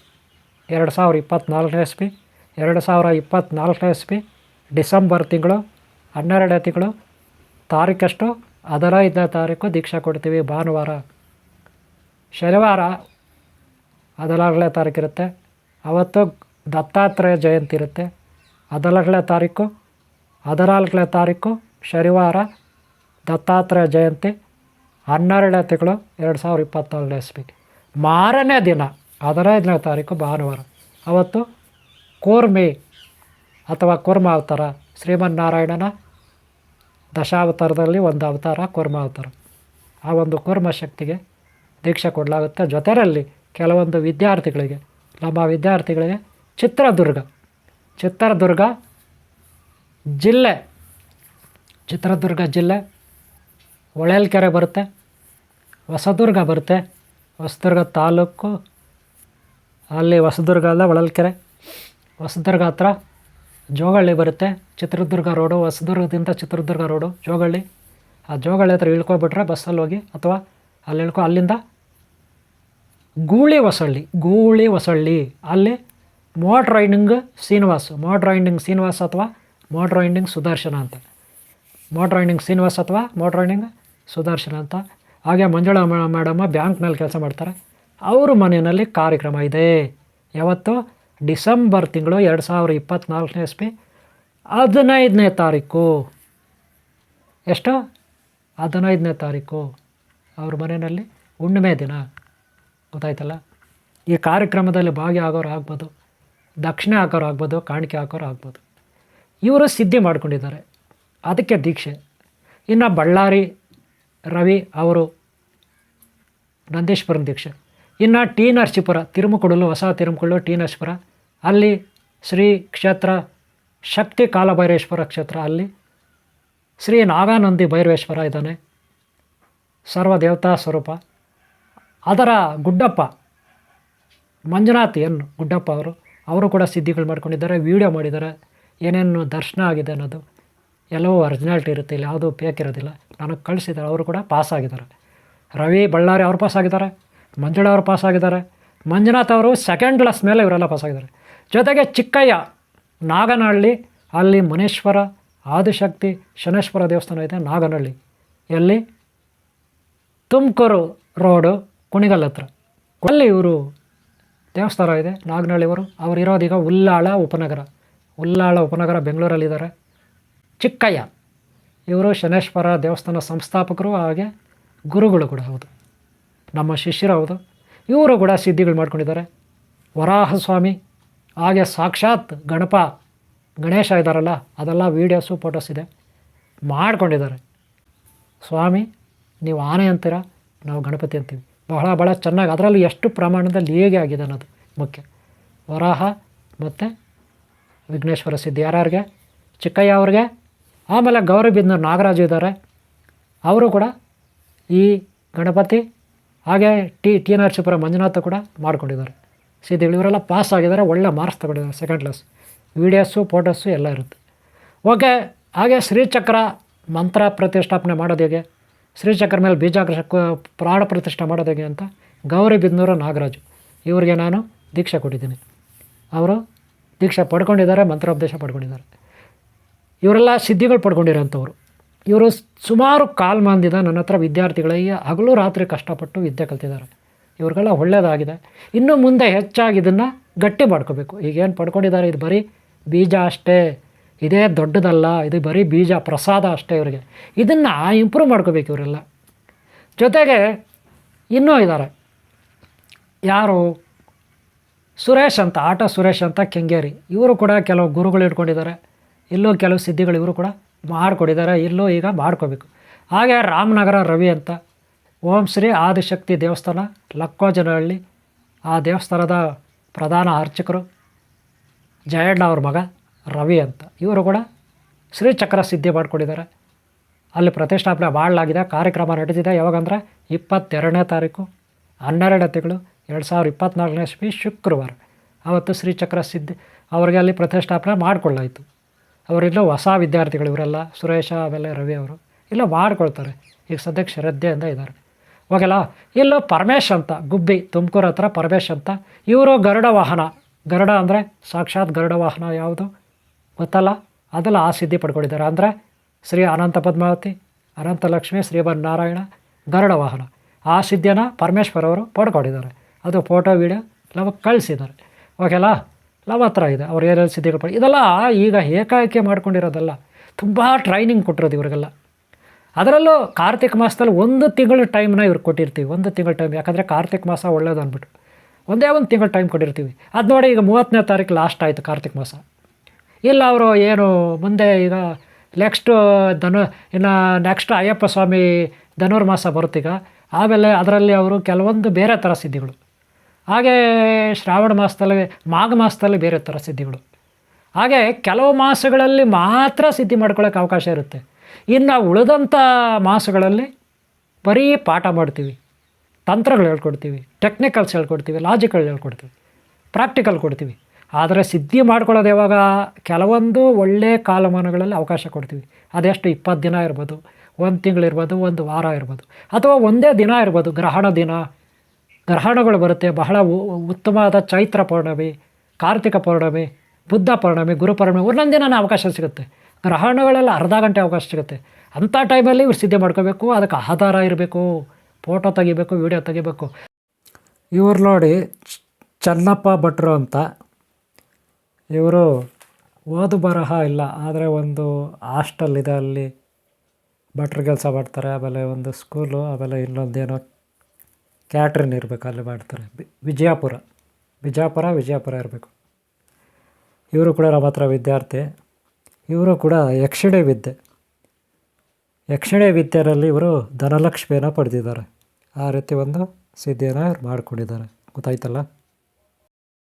A: ಎರಡು ಸಾವಿರ ಇಪ್ಪತ್ತ್ನಾಲ್ಕನೇ ಇಸ್ವಿ ಎರಡು ಸಾವಿರ ಇಪ್ಪತ್ತ್ನಾಲ್ಕನೇ ಇಸ್ವಿ ಡಿಸೆಂಬರ್ ತಿಂಗಳು, ಹನ್ನೆರಡನೇ ತಿಂಗಳು, ತಾರೀಕಷ್ಟು ಹದಿನೈದನೇ ತಾರೀಕು ದೀಕ್ಷಾ ಕೊಡ್ತೀವಿ ಭಾನುವಾರ. ಶನಿವಾರ ಹದಿನಾರನೇ ತಾರೀಕಿರುತ್ತೆ. ಅವತ್ತು ದತ್ತಾತ್ರೇಯ ಜಯಂತಿ ಇರುತ್ತೆ. ಹದಿನಾಲ್ಕನೇ ತಾರೀಕು ಹದಿನಾಲ್ಕನೇ ತಾರೀಕು, ಶನಿವಾರ, ದತ್ತಾತ್ರೇಯ ಜಯಂತಿ, ಹನ್ನೆರಡನೇ ತಿಂಗಳು ಎರಡು ಸಾವಿರ ಎಸ್ ಇಸ್ವಿ ಮಾರನೇ ದಿನ, ಹದಿನೈದನೇ ತಾರೀಕು ಭಾನುವಾರ. ಅವತ್ತು ಕೂರ್ಮಿ ಅಥವಾ ಕೂರ್ಮ ಅವತಾರ, ಶ್ರೀಮನ್ನಾರಾಯಣನ ದಶಾವತಾರದಲ್ಲಿ ಒಂದು ಅವತಾರ, ಕೂರ್ಮ ಅವತಾರ. ಆ ಒಂದು ಕೂರ್ಮ ಶಕ್ತಿಗೆ ದೀಕ್ಷೆ ಕೊಡಲಾಗುತ್ತೆ. ಜೊತೆಯಲ್ಲಿ ಕೆಲವೊಂದು ವಿದ್ಯಾರ್ಥಿಗಳಿಗೆ ನಮ್ಮ ವಿದ್ಯಾರ್ಥಿಗಳಿಗೆ ಚಿತ್ರದುರ್ಗ. ಚಿತ್ರದುರ್ಗ ಜಿಲ್ಲೆ. ಚಿತ್ರದುರ್ಗ ಜಿಲ್ಲೆ. ಹೊಳಲ್ಕೆರೆ ಬರುತ್ತೆ. ಹೊಸದುರ್ಗ ಬರುತ್ತೆ. ಹೊಸದುರ್ಗ ತಾಲೂಕು. ಅಲ್ಲಿ ಹೊಸದುರ್ಗ ಅಲ್ಲ, ಹೊಳಲ್ಕೆರೆ. ಹೊಸದುರ್ಗ ಹತ್ರ ಜೋಗಳ್ಳಿ ಬರುತ್ತೆ. ಚಿತ್ರದುರ್ಗ ರೋಡು, ಹೊಸದುರ್ಗದಿಂದ ಚಿತ್ರದುರ್ಗ ರೋಡು, ಜೋಗಳ್ಳಿ. ಆ ಜೋಗಳ್ಳಿ ಹತ್ರ ಇಳ್ಕೊಬಿಟ್ರೆ ಬಸ್ಸಲ್ಲಿ ಹೋಗಿ ಅಥವಾ ಅಲ್ಲಿ ಇಳ್ಕೊ ಅಲ್ಲಿಂದ ಗೂಳಿ ಹೊಸಳ್ಳಿ ಗೂಳಿ ಹೊಸಳ್ಳಿ. ಅಲ್ಲಿ motor riding Srinivas riding Srinivas ಅಥವಾ ಮೋಟ್ರ್ ರೈಡಿಂಗ್ ಸುದರ್ಶನ ಅಂತ ಮೋಟ್ರ್ ರೈಡಿಂಗ್ ಶ್ರೀನಿವಾಸ್ ಅಥವಾ ಮೋಟ್ರ್ ರೈಡಿಂಗ್ ಸುದರ್ಶನ ಅಂತ ಹಾಗೆ ಮಂಜುಳಾ ಮೇಡಮ್ಮ ಬ್ಯಾಂಕ್ನಲ್ಲಿ ಕೆಲಸ ಮಾಡ್ತಾರೆ ಅವ್ರ ಮನೆಯಲ್ಲಿ ಕಾರ್ಯಕ್ರಮ ಇದೆ ಯಾವತ್ತು ಡಿಸೆಂಬರ್ ತಿಂಗಳು ಎರಡು ಸಾವಿರ ಇಪ್ಪತ್ತ್ನಾಲ್ಕನೇ ಇಸ್ವಿ ಹದಿನೈದನೇ ತಾರೀಕು ಎಷ್ಟು ಹದಿನೈದನೇ ತಾರೀಕು ಅವ್ರ ಮನೆಯಲ್ಲಿ ಹುಣ್ಣಿಮೆ ದಿನ ಗೊತ್ತಾಯ್ತಲ್ಲ ಈ ಕಾರ್ಯಕ್ರಮದಲ್ಲಿ ಭಾಗಿಯಾಗೋರು ಆಗ್ಬೋದು ದಕ್ಷಿಣೆ ಹಾಕೋರು ಆಗ್ಬೋದು, ಕಾಣಿಕೆ ಹಾಕೋರು ಆಗ್ಬೋದು. ಇವರು ಸಿದ್ಧಿ ಮಾಡ್ಕೊಂಡಿದ್ದಾರೆ. ಅದಕ್ಕೆ ದೀಕ್ಷೆ. ಇನ್ನು ಬಳ್ಳಾರಿ ರವಿ ಅವರು ನಂದೀಶ್ವರನ ದೀಕ್ಷೆ. ಇನ್ನು ಟಿ ನರಸೀಪುರ ತಿರುಮಕುಡಲು ಹೊಸ ತಿರುಮಕುಡಲು ಟಿ ನರಸೀಪುರ. ಅಲ್ಲಿ ಶ್ರೀ ಕ್ಷೇತ್ರ ಶಕ್ತಿ ಕಾಲಭೈರೇಶ್ವರ ಕ್ಷೇತ್ರ. ಅಲ್ಲಿ ಶ್ರೀ ನಾಗಾನಂದಿ ಭೈರವೇಶ್ವರ ಇದ್ದಾನೆ. ಸರ್ವ ದೇವತಾ ಸ್ವರೂಪ. ಅದರ ಗುಡ್ಡಪ್ಪ ಮಂಜುನಾಥ್ ಎನ್ ಗುಡ್ಡಪ್ಪ ಅವರು ಅವರು ಕೂಡ ಸಿದ್ಧಿಗಳು ಮಾಡ್ಕೊಂಡಿದ್ದಾರೆ ವೀಡಿಯೋ ಮಾಡಿದ್ದಾರೆ. ಏನೇನು ದರ್ಶನ ಆಗಿದೆ ಅನ್ನೋದು ಎಲ್ಲವೂ ಒರಿಜಿನಾಲಿಟಿ ಇರುತ್ತೆ, ಇಲ್ಲಿ ಯಾವುದೂ ಪೇಕ್ ಇರೋದಿಲ್ಲ. ನನಗೆ ಕಳಿಸಿದ್ದಾರೆ ಅವರು ಕೂಡ ಪಾಸ್ ಆಗಿದ್ದಾರೆ. ರವಿ ಬಳ್ಳಾರಿ ಅವರು ಪಾಸ್ ಆಗಿದ್ದಾರೆ, ಮಂಜುಳ ಅವರು ಪಾಸ್ ಆಗಿದ್ದಾರೆ, ಮಂಜುನಾಥ್ ಅವರು ಸೆಕೆಂಡ್ ಕ್ಲಾಸ್ ಮೇಲೆ ಇವರೆಲ್ಲ ಪಾಸ್ ಆಗಿದ್ದಾರೆ. ಜೊತೆಗೆ ಚಿಕ್ಕಯ್ಯ, ನಾಗನಹಳ್ಳಿ, ಅಲ್ಲಿ ಮುನೇಶ್ವರ, ಆದಿಶಕ್ತಿ, ಶನೇಶ್ವರ ದೇವಸ್ಥಾನ ಇದೆ, ನಾಗನಹಳ್ಳಿ. ಎಲ್ಲಿ? ತುಮಕೂರು ರೋಡು ಕುಣಿಗಲ್ ಹತ್ರ. ಅಲ್ಲಿ ಇವರು ದೇವಸ್ಥಾನ ಇದೆ ನಾಗನಹಳ್ಳಿಯವರು ಅವರು ಇರೋದೀಗ ಉಲ್ಲಾಳ ಉಪನಗರ. ಉಲ್ಲಾಳ ಉಪನಗರ ಬೆಂಗಳೂರಲ್ಲಿದ್ದಾರೆ. ಚಿಕ್ಕಯ್ಯ. ಇವರು ಶನೇಶ್ವರ ದೇವಸ್ಥಾನ ಸಂಸ್ಥಾಪಕರು, ಹಾಗೆ ಗುರುಗಳು ಕೂಡ ಹೌದು. ನಮ್ಮ ಶಿಷ್ಯರು ಹೌದು. ಇವರು ಕೂಡ ಸಿದ್ಧಿಗಳು ಮಾಡ್ಕೊಂಡಿದ್ದಾರೆ. ವರಾಹಸ್ವಾಮಿ, ಹಾಗೆ ಸಾಕ್ಷಾತ್ ಗಣಪ, ಗಣೇಶ ಇದ್ದಾರಲ್ಲ, ಅದೆಲ್ಲ ವೀಡಿಯೋಸು ಫೋಟೋಸ್ ಇದೆ. ಮಾಡ್ಕೊಂಡಿದ್ದಾರೆ. ಸ್ವಾಮಿ, ನೀವು ಆನೆ ಅಂತೀರ ನಾವು ಗಣಪತಿ ಅಂತೀವಿ. ಬಹಳ ಭಾಳ ಚೆನ್ನಾಗಿ, ಅದರಲ್ಲಿ ಎಷ್ಟು ಪ್ರಮಾಣದಲ್ಲಿ ಹೇಗೆ ಆಗಿದೆ ಅನ್ನೋದು ಮುಖ್ಯ. ವರಾಹ ಮತ್ತು ವಿಘ್ನೇಶ್ವರ ಸಿದ್ಧಿ, ಯಾರ್ಯಾರಿಗೆ? ಚಿಕ್ಕಯ್ಯ ಅವ್ರಿಗೆ. ಆಮೇಲೆ ಗೌರಿಬಿದ್ನೂರು ನಾಗರಾಜು ಇದ್ದಾರೆ. ಅವರು ಕೂಡ ಈ ಗಣಪತಿ, ಹಾಗೆ ಟಿ ಟಿ ನರಸೀಪುರ ಮಂಜುನಾಥ ಕೂಡ ಮಾಡ್ಕೊಂಡಿದ್ದಾರೆ. ಸಿದ್ಧಿಗಳು ಇವರೆಲ್ಲ ಪಾಸ್ ಆಗಿದ್ದಾರೆ, ಒಳ್ಳೆ ಮಾರ್ಕ್ಸ್ ತಗೊಂಡಿದ್ದಾರೆ ಸೆಕೆಂಡ್ ಕ್ಲಾಸ್ ವೀಡಿಯೋಸು ಫೋಟೋಸು ಎಲ್ಲ ಇರುತ್ತೆ. ಓಕೆ ಹಾಗೆ ಶ್ರೀಚಕ್ರ ಮಂತ್ರ ಪ್ರತಿಷ್ಠಾಪನೆ ಮಾಡೋದು ಹೇಗೆ? ಶ್ರೀಚಕ್ರ ಮೇಲೆ ಬೀಜಾಗ್ರಹ ಪ್ರಾಣ ಪ್ರತಿಷ್ಠೆ ಮಾಡೋದಾಗೆ ಅಂತ ಗೌರಿ ಬಿದ್ನೂರ ನಾಗರಾಜು. ಇವರಿಗೆ ನಾನು ದೀಕ್ಷೆ ಕೊಟ್ಟಿದ್ದೀನಿ. ಅವರು ದೀಕ್ಷೆ ಪಡ್ಕೊಂಡಿದ್ದಾರೆ, ಮಂತ್ರೋಪದೇಶ ಪಡ್ಕೊಂಡಿದ್ದಾರೆ. ಇವರೆಲ್ಲ ಸಿದ್ಧಿಗಳು ಪಡ್ಕೊಂಡಿರೋಂಥವ್ರು. ಇವರು ಸುಮಾರು ಕಾಲ್ ಮಂದಿದ ನನ್ನ ಹತ್ರ ವಿದ್ಯಾರ್ಥಿಗಳಿಗೆ ಹಗಲು ರಾತ್ರಿ ಕಷ್ಟಪಟ್ಟು ವಿದ್ಯೆ ಕಲ್ತಿದ್ದಾರೆ. ಇವ್ರಿಗೆಲ್ಲ ಒಳ್ಳೆಯದಾಗಿದೆ ಇನ್ನು ಮುಂದೆ ಹೆಚ್ಚಾಗಿ ಇದನ್ನು ಗಟ್ಟಿ ಮಾಡ್ಕೋಬೇಕು. ಈಗೇನು ಪಡ್ಕೊಂಡಿದ್ದಾರೆ, ಇದು ಬರೀ ಬೀಜ ಅಷ್ಟೇ. ಇದೇ ದೊಡ್ಡದಲ್ಲ, ಇದು ಬರೀ ಬೀಜ, ಪ್ರಸಾದ ಅಷ್ಟೇ ಇವರಿಗೆ. ಇದನ್ನು ಇಂಪ್ರೂವ್ ಮಾಡ್ಕೋಬೇಕು ಇವರೆಲ್ಲ. ಜೊತೆಗೆ ಇನ್ನೂ ಇದ್ದಾರೆ ಯಾರು? ಸುರೇಶ್ ಅಂತ, ಆಟ ಸುರೇಶ್ ಅಂತ ಕೆಂಗೇರಿ. ಇವರು ಕೂಡ ಕೆಲವು ಗುರುಗಳು ಇಟ್ಕೊಂಡಿದ್ದಾರೆ ಇಲ್ಲೂ ಕೆಲವು ಸಿದ್ಧಿಗಳು ಇವರು ಕೂಡ ಮಾಡಿಕೊಡಿದ್ದಾರೆ. ಇಲ್ಲೂ ಈಗ ಮಾಡ್ಕೋಬೇಕು. ಹಾಗೆ ರಾಮನಗರ ರವಿ ಅಂತ. ಓಂ ಶ್ರೀ ಆದಿಶಕ್ತಿ ದೇವಸ್ಥಾನ, ಲಕ್ಕೋಜನಹಳ್ಳಿ. ಆ ದೇವಸ್ಥಾನದ ಪ್ರಧಾನ ಅರ್ಚಕರು. ಜಯಣ್ಣ ಅವ್ರ ಮಗ. ರವಿ ಅಂತ. ಇವರು ಕೂಡ ಶ್ರೀಚಕ್ರ ಸಿದ್ಧಿ ಮಾಡಿಕೊಂಡಿದ್ದಾರೆ. ಅಲ್ಲಿ ಪ್ರತಿಷ್ಠಾಪನೆ ಮಾಡಲಾಗಿದೆ, ಕಾರ್ಯಕ್ರಮ ನಡೆದಿದೆ ಯಾವಾಗಂದ್ರೆ ಇಪ್ಪತ್ತೆರಡನೇ ತಾರೀಕು, ಹನ್ನೆರಡನೇ ತಿಂಗಳು, ಎರಡು ಸಾವಿರದ ಇಪ್ಪತ್ತ್ನಾಲ್ಕನೇ ಇಸ್ವಿ ಶುಕ್ರವಾರ. ಆವತ್ತು ಶ್ರೀಚಕ್ರ ಸಿದ್ಧಿ, ಅವರಿಗೆ ಅಲ್ಲಿ ಪ್ರತಿಷ್ಠಾಪನೆ ಮಾಡಿಕೊಳ್ಳಾಯಿತು. ಅವರಿಲ್ಲೂ ಹೊಸ ವಿದ್ಯಾರ್ಥಿಗಳು ಇವರೆಲ್ಲ, ಸುರೇಶ, ಆಮೇಲೆ ರವಿ ಅವರು, ಇಲ್ಲ ಮಾಡ್ಕೊಳ್ತಾರೆ. ಈಗ ಸದ್ಯಕ್ಕೆ ಶ್ರದ್ಧೆಯಿಂದ ಇದ್ದಾರೆ. ಓಕೆಲ್ಲ ಇಲ್ಲೂ ಪರಮೇಶ್ ಅಂತ, ಗುಬ್ಬಿ, ತುಮಕೂರು ಹತ್ರ ಪರಮೇಶ್ ಅಂತ, ಇವರು ಗರುಡ ವಾಹನ. ಗರುಡ ಅಂದರೆ ಸಾಕ್ಷಾತ್ ಗರುಡ ವಾಹನ ಯಾವುದು? ಗೊತ್ತಲ್ಲ? ಅದೆಲ್ಲ ಆ ಸಿದ್ಧಿ ಪಡ್ಕೊಂಡಿದ್ದಾರೆ. ಅಂದರೆ ಶ್ರೀ ಅನಂತ ಪದ್ಮಾವತಿ, ಅನಂತ ಲಕ್ಷ್ಮಿ ಶ್ರೀಮನ್ ನಾರಾಯಣ ಗರುಡ ವಾಹನ. ಆ ಸಿದ್ಧಿಯನ್ನು ಪರಮೇಶ್ವರ್ ಅವರು ಪಡ್ಕೊಂಡಿದ್ದಾರೆ. ಅದು ಫೋಟೋ, ವೀಡಿಯೋ ನಮಗೆ ಕಳಿಸಿದ್ದಾರೆ. ಓಕೆಲ್ಲ ನಮ್ಮ ಹತ್ರ ಇದೆ. ಅವ್ರು ಏನೇನು ಸಿದ್ಧಿಗಳು ಪಡಿ ಇದೆಲ್ಲ ಈಗ ಏಕಾಏಕಿ ಮಾಡ್ಕೊಂಡಿರೋದಲ್ಲ. ತುಂಬ ಟ್ರೈನಿಂಗ್ ಕೊಟ್ಟಿರೋದು ಇವ್ರಿಗೆಲ್ಲ. ಅದರಲ್ಲೂ ಕಾರ್ತಿಕ ಮಾಸದಲ್ಲಿ ಒಂದು ತಿಂಗಳ ಟೈಮ್ನ ಇವ್ರು ಕೊಟ್ಟಿರ್ತೀವಿ. ಒಂದು ತಿಂಗಳ ಟೈಮ್ ಯಾಕಂದರೆ ಕಾರ್ತಿಕ ಮಾಸ ಒಳ್ಳೇದು ಅಂದ್ಬಿಟ್ಟು. ಒಂದೇ ಒಂದು ತಿಂಗಳ ಟೈಮ್ ಕೊಟ್ಟಿರ್ತೀವಿ. ಅದು ನೋಡಿ ಈಗ ಮೂವತ್ತನೇ ತಾರೀಕು ಲಾಸ್ಟ್ ಆಯಿತು ಕಾರ್ತಿಕ ಮಾಸ. ಇಲ್ಲ ಅವರು ಏನು ಮುಂದೆ ಈಗ ನೆಕ್ಸ್ಟು ಧನು, ಇನ್ನು ನೆಕ್ಸ್ಟ್ ಅಯ್ಯಪ್ಪ ಸ್ವಾಮಿ ಧನುರ್ಮಾಸ ಬರುತ್ತೀಗ, ಆಮೇಲೆ ಅದರಲ್ಲಿ ಅವರು ಕೆಲವೊಂದು ಬೇರೆ ಥರ ಸಿದ್ಧಿಗಳು. ಹಾಗೆ ಶ್ರಾವಣ ಮಾಸದಲ್ಲಿ, ಮಾಘ ಮಾಸದಲ್ಲಿ ಬೇರೆ ಥರ ಸಿದ್ಧಿಗಳು. ಹಾಗೆ ಕೆಲವು ಮಾಸಗಳಲ್ಲಿ ಮಾತ್ರ ಸಿದ್ಧಿ ಮಾಡ್ಕೊಳ್ಳೋಕೆ ಅವಕಾಶ ಇರುತ್ತೆ. ಇನ್ನು ಉಳಿದಂಥ ಮಾಸಗಳಲ್ಲಿ ಬರೀ ಪಾಠ ಮಾಡ್ತೀವಿ. ತಂತ್ರಗಳು ಹೇಳ್ಕೊಡ್ತೀವಿ ಟೆಕ್ನಿಕಲ್ಸ್ ಹೇಳ್ಕೊಡ್ತೀವಿ ಲಾಜಿಕಲ್ ಹೇಳ್ಕೊಡ್ತೀವಿ ಪ್ರಾಕ್ಟಿಕಲ್ ಕೊಡ್ತೀವಿ. ಆದರೆ ಸಿದ್ಧಿ ಮಾಡ್ಕೊಳ್ಳೋದು ಯಾವಾಗ? ಕೆಲವೊಂದು ಒಳ್ಳೆಯ ಕಾಲಮಾನಗಳಲ್ಲಿ ಅವಕಾಶ ಕೊಡ್ತೀವಿ. ಅದೆಷ್ಟು? ಇಪ್ಪತ್ತು ದಿನ ಇರ್ಬೋದು, ಒಂದು ತಿಂಗಳಿರ್ಬೋದು ಒಂದು ವಾರ ಇರ್ಬೋದು, ಅಥವಾ ಒಂದೇ ದಿನ ಇರ್ಬೋದು, ಗ್ರಹಣ ದಿನ. ಗ್ರಹಣಗಳು ಬರುತ್ತೆ. ಬಹಳ ಉತ್ತಮವಾದ ಚೈತ್ರ ಪೌರ್ಣಮಿ, ಕಾರ್ತಿಕ ಪೌರ್ಣಮಿ, ಬುದ್ಧ ಪೌರ್ಣಮಿ, ಗುರು ಪೌರ್ಣಮಿ, ಒಂದೊಂದು ದಿನ ಅವಕಾಶ ಸಿಗುತ್ತೆ. ಗ್ರಹಣಗಳೆಲ್ಲ ಅರ್ಧ ಗಂಟೆ ಅವಕಾಶ ಸಿಗುತ್ತೆ. ಅಂಥ ಟೈಮಲ್ಲಿ ಇವ್ರು ಸಿದ್ಧಿ ಮಾಡ್ಕೋಬೇಕು. ಅದಕ್ಕೆ ಆಧಾರ ಇರಬೇಕು. ಫೋಟೋ ತೆಗಿಬೇಕು, ವಿಡಿಯೋ ತೆಗಿಬೇಕು. ಇವ್ರು ನೋಡಿ ಚನ್ನಪ್ಪ ಭಟ್ರು ಅಂತ ಇವರು ಓದು ಬರಹ ಇಲ್ಲ, ಆದರೆ ಒಂದು ಹಾಸ್ಟೆಲ್ ಇದೆ ಅಲ್ಲಿ. ಭಟ್ರ ಕೆಲಸ ಮಾಡ್ತಾರೆ, ಆಮೇಲೆ ಒಂದು ಸ್ಕೂಲು, ಆಮೇಲೆ ಇನ್ನೊಂದೇನೋ ಕ್ಯಾಟ್ರಿನ್ ಇರಬೇಕು ಅಲ್ಲಿ ಮಾಡ್ತಾರೆ. ವಿಜಯಪುರ. ಬಿಜಾಪುರ ವಿಜಯಪುರ ಇರಬೇಕು. ಇವರು ಕೂಡ ನಮ್ಮ ಹತ್ರ ವಿದ್ಯಾರ್ಥಿ. ಇವರು ಕೂಡ ಯಕ್ಷಿಣೆ ವಿದ್ಯೆ. ಯಕ್ಷಣೆ ವಿದ್ಯೆಯಲ್ಲಿ ಇವರು ಧನಲಕ್ಷ್ಮಿಯನ್ನು ಪಡೆದಿದ್ದಾರೆ. ಆ ರೀತಿ ಒಂದು ಸಿದ್ಧಿಯನ್ನು ಮಾಡ್ಕೊಂಡಿದ್ದಾರೆ. ಗೊತ್ತಾಯ್ತಲ್ಲ?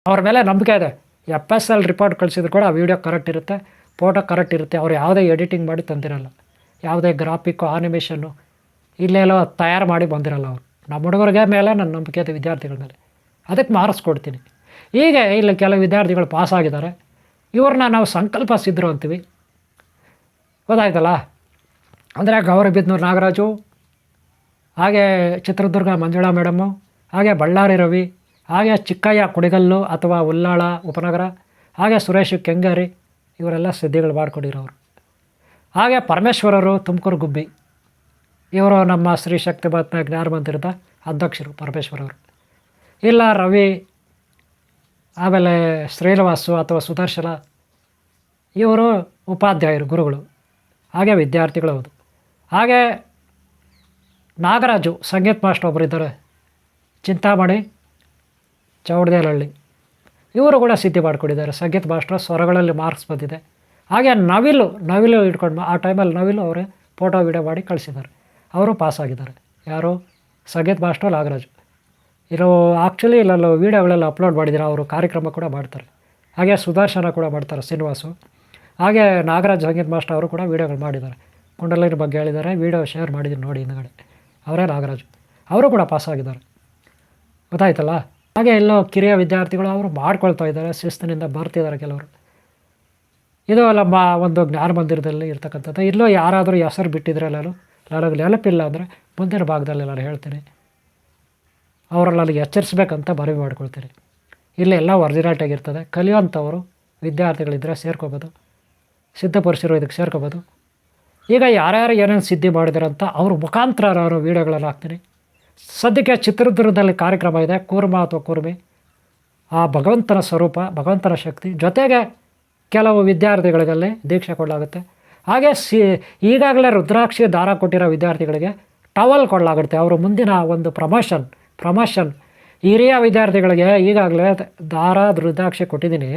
A: ಅವ್ರ ಮೇಲೆ ನಂಬಿಕೆ ಇದೆ. ಎಫ್ ಎಸ್ ಎಲ್ ರಿಪೋರ್ಟ್ ಕಳಿಸಿದ್ರು ಕೂಡ ಆ ವಿಡಿಯೋ ಕರೆಕ್ಟ್ ಇರುತ್ತೆ ಫೋಟೋ ಕರೆಕ್ಟ್ ಇರುತ್ತೆ, ಅವ್ರು ಯಾವುದೇ ಎಡಿಟಿಂಗ್ ಮಾಡಿ ತಂದಿರಲ್ಲ. ಯಾವುದೇ ಗ್ರಾಫಿಕ್ಕು ಆನಿಮೇಷನ್ನು ಇಲ್ಲೆಲ್ಲೋ ತಯಾರು ಮಾಡಿ ಬಂದಿರಲ್ಲ ಅವರು. ನಮ್ಮ ಹುಡುಗರಿಗೆ ಮೇಲೆ ನನ್ನ ನಂಬಿಕೆ ಇದೆ ವಿದ್ಯಾರ್ಥಿಗಳ ಮೇಲೆ. ಅದಕ್ಕೆ ಮಾರ್ಕ್ಸ್ ಕೊಡ್ತೀನಿ ಈಗ ಇಲ್ಲಿ ಕೆಲವು ವಿದ್ಯಾರ್ಥಿಗಳು ಪಾಸ್ ಆಗಿದ್ದಾರೆ. ಇವ್ರನ್ನ ನಾವು ಸಂಕಲ್ಪ ಸಿದ್ಧರು ಅಂತೀವಿ. ಗೊತ್ತಾಯ್ತಲ್ಲ? ಅಂದರೆ ಗೌರಬಿದ್ನೂರು ನಾಗರಾಜು, ಹಾಗೆ ಚಿತ್ರದುರ್ಗ ಮಂಜುಳಾ ಮೇಡಮು ಹಾಗೆ ಬಳ್ಳಾರಿ ರವಿ ಹಾಗೆ ಚಿಕ್ಕಯ್ಯ ಕುಡಿಗಲ್ಲು ಅಥವಾ ಉಲ್ಲಾಳ, ಉಪನಗರ, ಹಾಗೆ ಸುರೇಶ್ ಕೆಂಗಾರಿ ಇವರೆಲ್ಲ ಸಿದ್ಧಿಗಳು ಮಾಡಿಕೊಂಡಿರೋರು. ಹಾಗೆ ಪರಮೇಶ್ವರರು ತುಮಕೂರು ಗುಬ್ಬಿ, ಇವರು ನಮ್ಮ ಶ್ರೀ ಜ್ಞಾನ ಮಂದಿರದ ಅಧ್ಯಕ್ಷರು ಪರಮೇಶ್ವರವರು. ಇಲ್ಲ ರವಿ, ಆಮೇಲೆ ಶ್ರೀನಿವಾಸು ಅಥವಾ ಸುದರ್ಶನ, ಇವರು ಉಪಾಧ್ಯಾಯರು, ಗುರುಗಳು, ಹಾಗೆ ವಿದ್ಯಾರ್ಥಿಗಳು ಹೌದು. ಹಾಗೆ ನಾಗರಾಜು, ಸಂಗೀತ ಮಾಸ್ಟರ್ ಒಬ್ಬರಿದ್ದಾರೆ ಚಿಂತಾಮಣಿ ಚೌಡದೇಲಹಳ್ಳಿ ಇವರು ಕೂಡ ಸಿದ್ಧಿ ಮಾಡಿಕೊಂಡಿದ್ದಾರೆ. ಸಂಗೀತ ಭಾಷ್ಟ್ರ ಸ್ವರಗಳಲ್ಲಿ ಮಾರ್ಕ್ಸ್ ಬಂದಿದೆ. ಹಾಗೆ ನವಿಲು ನವಿಲು ಇಟ್ಕೊಂಡು ಆ ಟೈಮಲ್ಲಿ ನವಿಲು ಅವರೇ ಫೋಟೋ, ವಿಡಿಯೋ ಮಾಡಿ ಕಳಿಸಿದ್ದಾರೆ. ಅವರು ಪಾಸ್ ಆಗಿದ್ದಾರೆ. ಯಾರು? ಸಂಗೀತ ಮಾಸ್ಟರ್ ನಾಗರಾಜು. ಇರೋ ಆ್ಯಕ್ಚುಲಿ ಇಲ್ಲೆಲ್ಲ ವೀಡಿಯೋಗಳೆಲ್ಲ ಅಪ್ಲೋಡ್ ಮಾಡಿದ್ದಾರೆ? ಅವರು ಕಾರ್ಯಕ್ರಮ ಕೂಡ ಮಾಡ್ತಾರೆ. ಹಾಗೆ ಸುದರ್ಶನ ಕೂಡ ಮಾಡ್ತಾರೆ ಶ್ರೀನಿವಾಸು. ಹಾಗೆ ನಾಗರಾಜ್ ಸಂಗೀತ ಮಾಸ್ಟರ್ ಅವರು ಕೂಡ ವೀಡಿಯೋಗಳು ಮಾಡಿದ್ದಾರೆ. ಕುಂಡಲಿನ ಬಗ್ಗೆ ಹೇಳಿದ್ದಾರೆ. ವೀಡಿಯೋ ಶೇರ್ ಮಾಡಿದ್ದೀನಿ ನೋಡಿ ಹಿಂದ್ಗಡೆ. ಅವರೇ ನಾಗರಾಜು. ಅವರು ಕೂಡ ಪಾಸ್ ಆಗಿದ್ದಾರೆ. ಗೊತ್ತಾಯ್ತಲ್ಲ? ಹಾಗೆ ಎಲ್ಲೋ ಕಿರಿಯ ವಿದ್ಯಾರ್ಥಿಗಳು ಅವರು ಮಾಡ್ಕೊಳ್ತಾ ಇದ್ದಾರೆ, ಶಿಸ್ತಿನಿಂದ ಬರ್ತಿದ್ದಾರೆ ಕೆಲವರು. ಇದು ನಮ್ಮ ಒಂದು ಜ್ಞಾನ ಮಂದಿರದಲ್ಲಿ ಇರ್ತಕ್ಕಂಥದ್ದು. ಇಲ್ಲೋ ಯಾರಾದರೂ ಹೆಸರು ಬಿಟ್ಟಿದ್ರೆ ಎಲ್ಲರೂ ನನಗೆ ನೆನಪಿಲ್ಲ ಅಂದರೆ ಮುಂದಿನ ಭಾಗದಲ್ಲಿ ನಾನು ಹೇಳ್ತೀನಿ. ಅವರು ನನಗೆ ಎಚ್ಚರಿಸ್ಬೇಕಂತ ಮನವಿ ಮಾಡ್ಕೊಳ್ತೀನಿ. ಇಲ್ಲಿ ಎಲ್ಲ ಒರಿಜಿನಾಲ್ಟಿ ಆಗಿರ್ತದೆ ಕಲಿಯುವಂಥವರು ವಿದ್ಯಾರ್ಥಿಗಳಿದ್ದರೆ ಸೇರ್ಕೋಬೋದು. ಸಿದ್ಧಪಡಿಸಿರೋ ಇದಕ್ಕೆ ಸೇರ್ಕೋಬೋದು. ಈಗ ಯಾರ್ಯಾರು ಏನೇನು ಸಿದ್ಧಿ ಮಾಡಿದಾರಂತ ಅವ್ರ ಮುಖಾಂತರ ನಾನು ವೀಡಿಯೋಗಳನ್ನು ಹಾಕ್ತೀನಿ. ಸದ್ಯಕ್ಕೆ ಚಿತ್ರದುರ್ಗದಲ್ಲಿ ಕಾರ್ಯಕ್ರಮ ಇದೆ, ಕೂರ್ಮ ಅಥವಾ ಕೂರ್ಮಿ. ಆ ಭಗವಂತನ ಸ್ವರೂಪ, ಭಗವಂತನ ಶಕ್ತಿ ಜೊತೆಗೆ ಕೆಲವು ವಿದ್ಯಾರ್ಥಿಗಳಿಗಲ್ಲಿ ದೀಕ್ಷೆ ಕೊಡಲಾಗುತ್ತೆ. ಹಾಗೆ ಸಿ, ಈಗಾಗಲೇ ರುದ್ರಾಕ್ಷಿ ದಾರ ಕೊಟ್ಟಿರೋ ವಿದ್ಯಾರ್ಥಿಗಳಿಗೆ ಟವಲ್ ಕೊಡಲಾಗುತ್ತೆ. ಅವರು ಮುಂದಿನ ಒಂದು ಪ್ರಮೋಷನ್ ಪ್ರಮೋಷನ್. ಹಿರಿಯ ವಿದ್ಯಾರ್ಥಿಗಳಿಗೆ ಈಗಾಗಲೇ ದಾರ, ರುದ್ರಾಕ್ಷಿ ಕೊಟ್ಟಿದ್ದೀನಿ.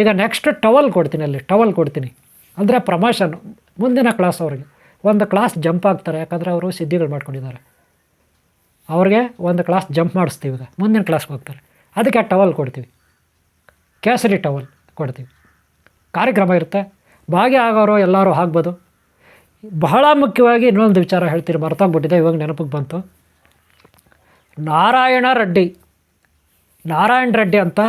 A: ಈಗ ನೆಕ್ಸ್ಟ್ ಟವಲ್ ಕೊಡ್ತೀನಿ ಅಲ್ಲಿ, ಟವಲ್ ಕೊಡ್ತೀನಿ. ಅಂದರೆ ಪ್ರಮೋಷನ್, ಮುಂದಿನ ಕ್ಲಾಸ್ ಅವರಿಗೆ. ಒಂದು ಕ್ಲಾಸ್ ಜಂಪ್ ಆಗ್ತಾರೆ, ಯಾಕಂದರೆ ಅವರು ಸಿದ್ಧಿಗಳು ಮಾಡ್ಕೊಂಡಿದ್ದಾರೆ. ಅವ್ರಿಗೆ ಒಂದು ಕ್ಲಾಸ್ ಜಂಪ್ ಮಾಡಿಸ್ತೀವಿ ಈಗ ಮುಂದಿನ ಕ್ಲಾಸ್ಗೆ ಹೋಗ್ತಾರೆ. ಅದಕ್ಕೆ ಟವಲ್ ಕೊಡ್ತೀವಿ. ಕೇಸರಿ ಟವಲ್ ಕೊಡ್ತೀವಿ. ಕಾರ್ಯಕ್ರಮ ಇರುತ್ತೆ. ಭಾಗಿಯಾಗೋರು ಎಲ್ಲರೂ ಆಗ್ಬೋದು. ಬಹಳ ಮುಖ್ಯವಾಗಿ ಇನ್ನೊಂದು ವಿಚಾರ ಹೇಳ್ತೀರಿ. ಮರ್ತೋಗ್ಬಿಟ್ಟಿದೆ ಇವಾಗ ನೆನಪಿಗೆ ಬಂತು. ನಾರಾಯಣ ರೆಡ್ಡಿ ನಾರಾಯಣ ರೆಡ್ಡಿ ಅಂತ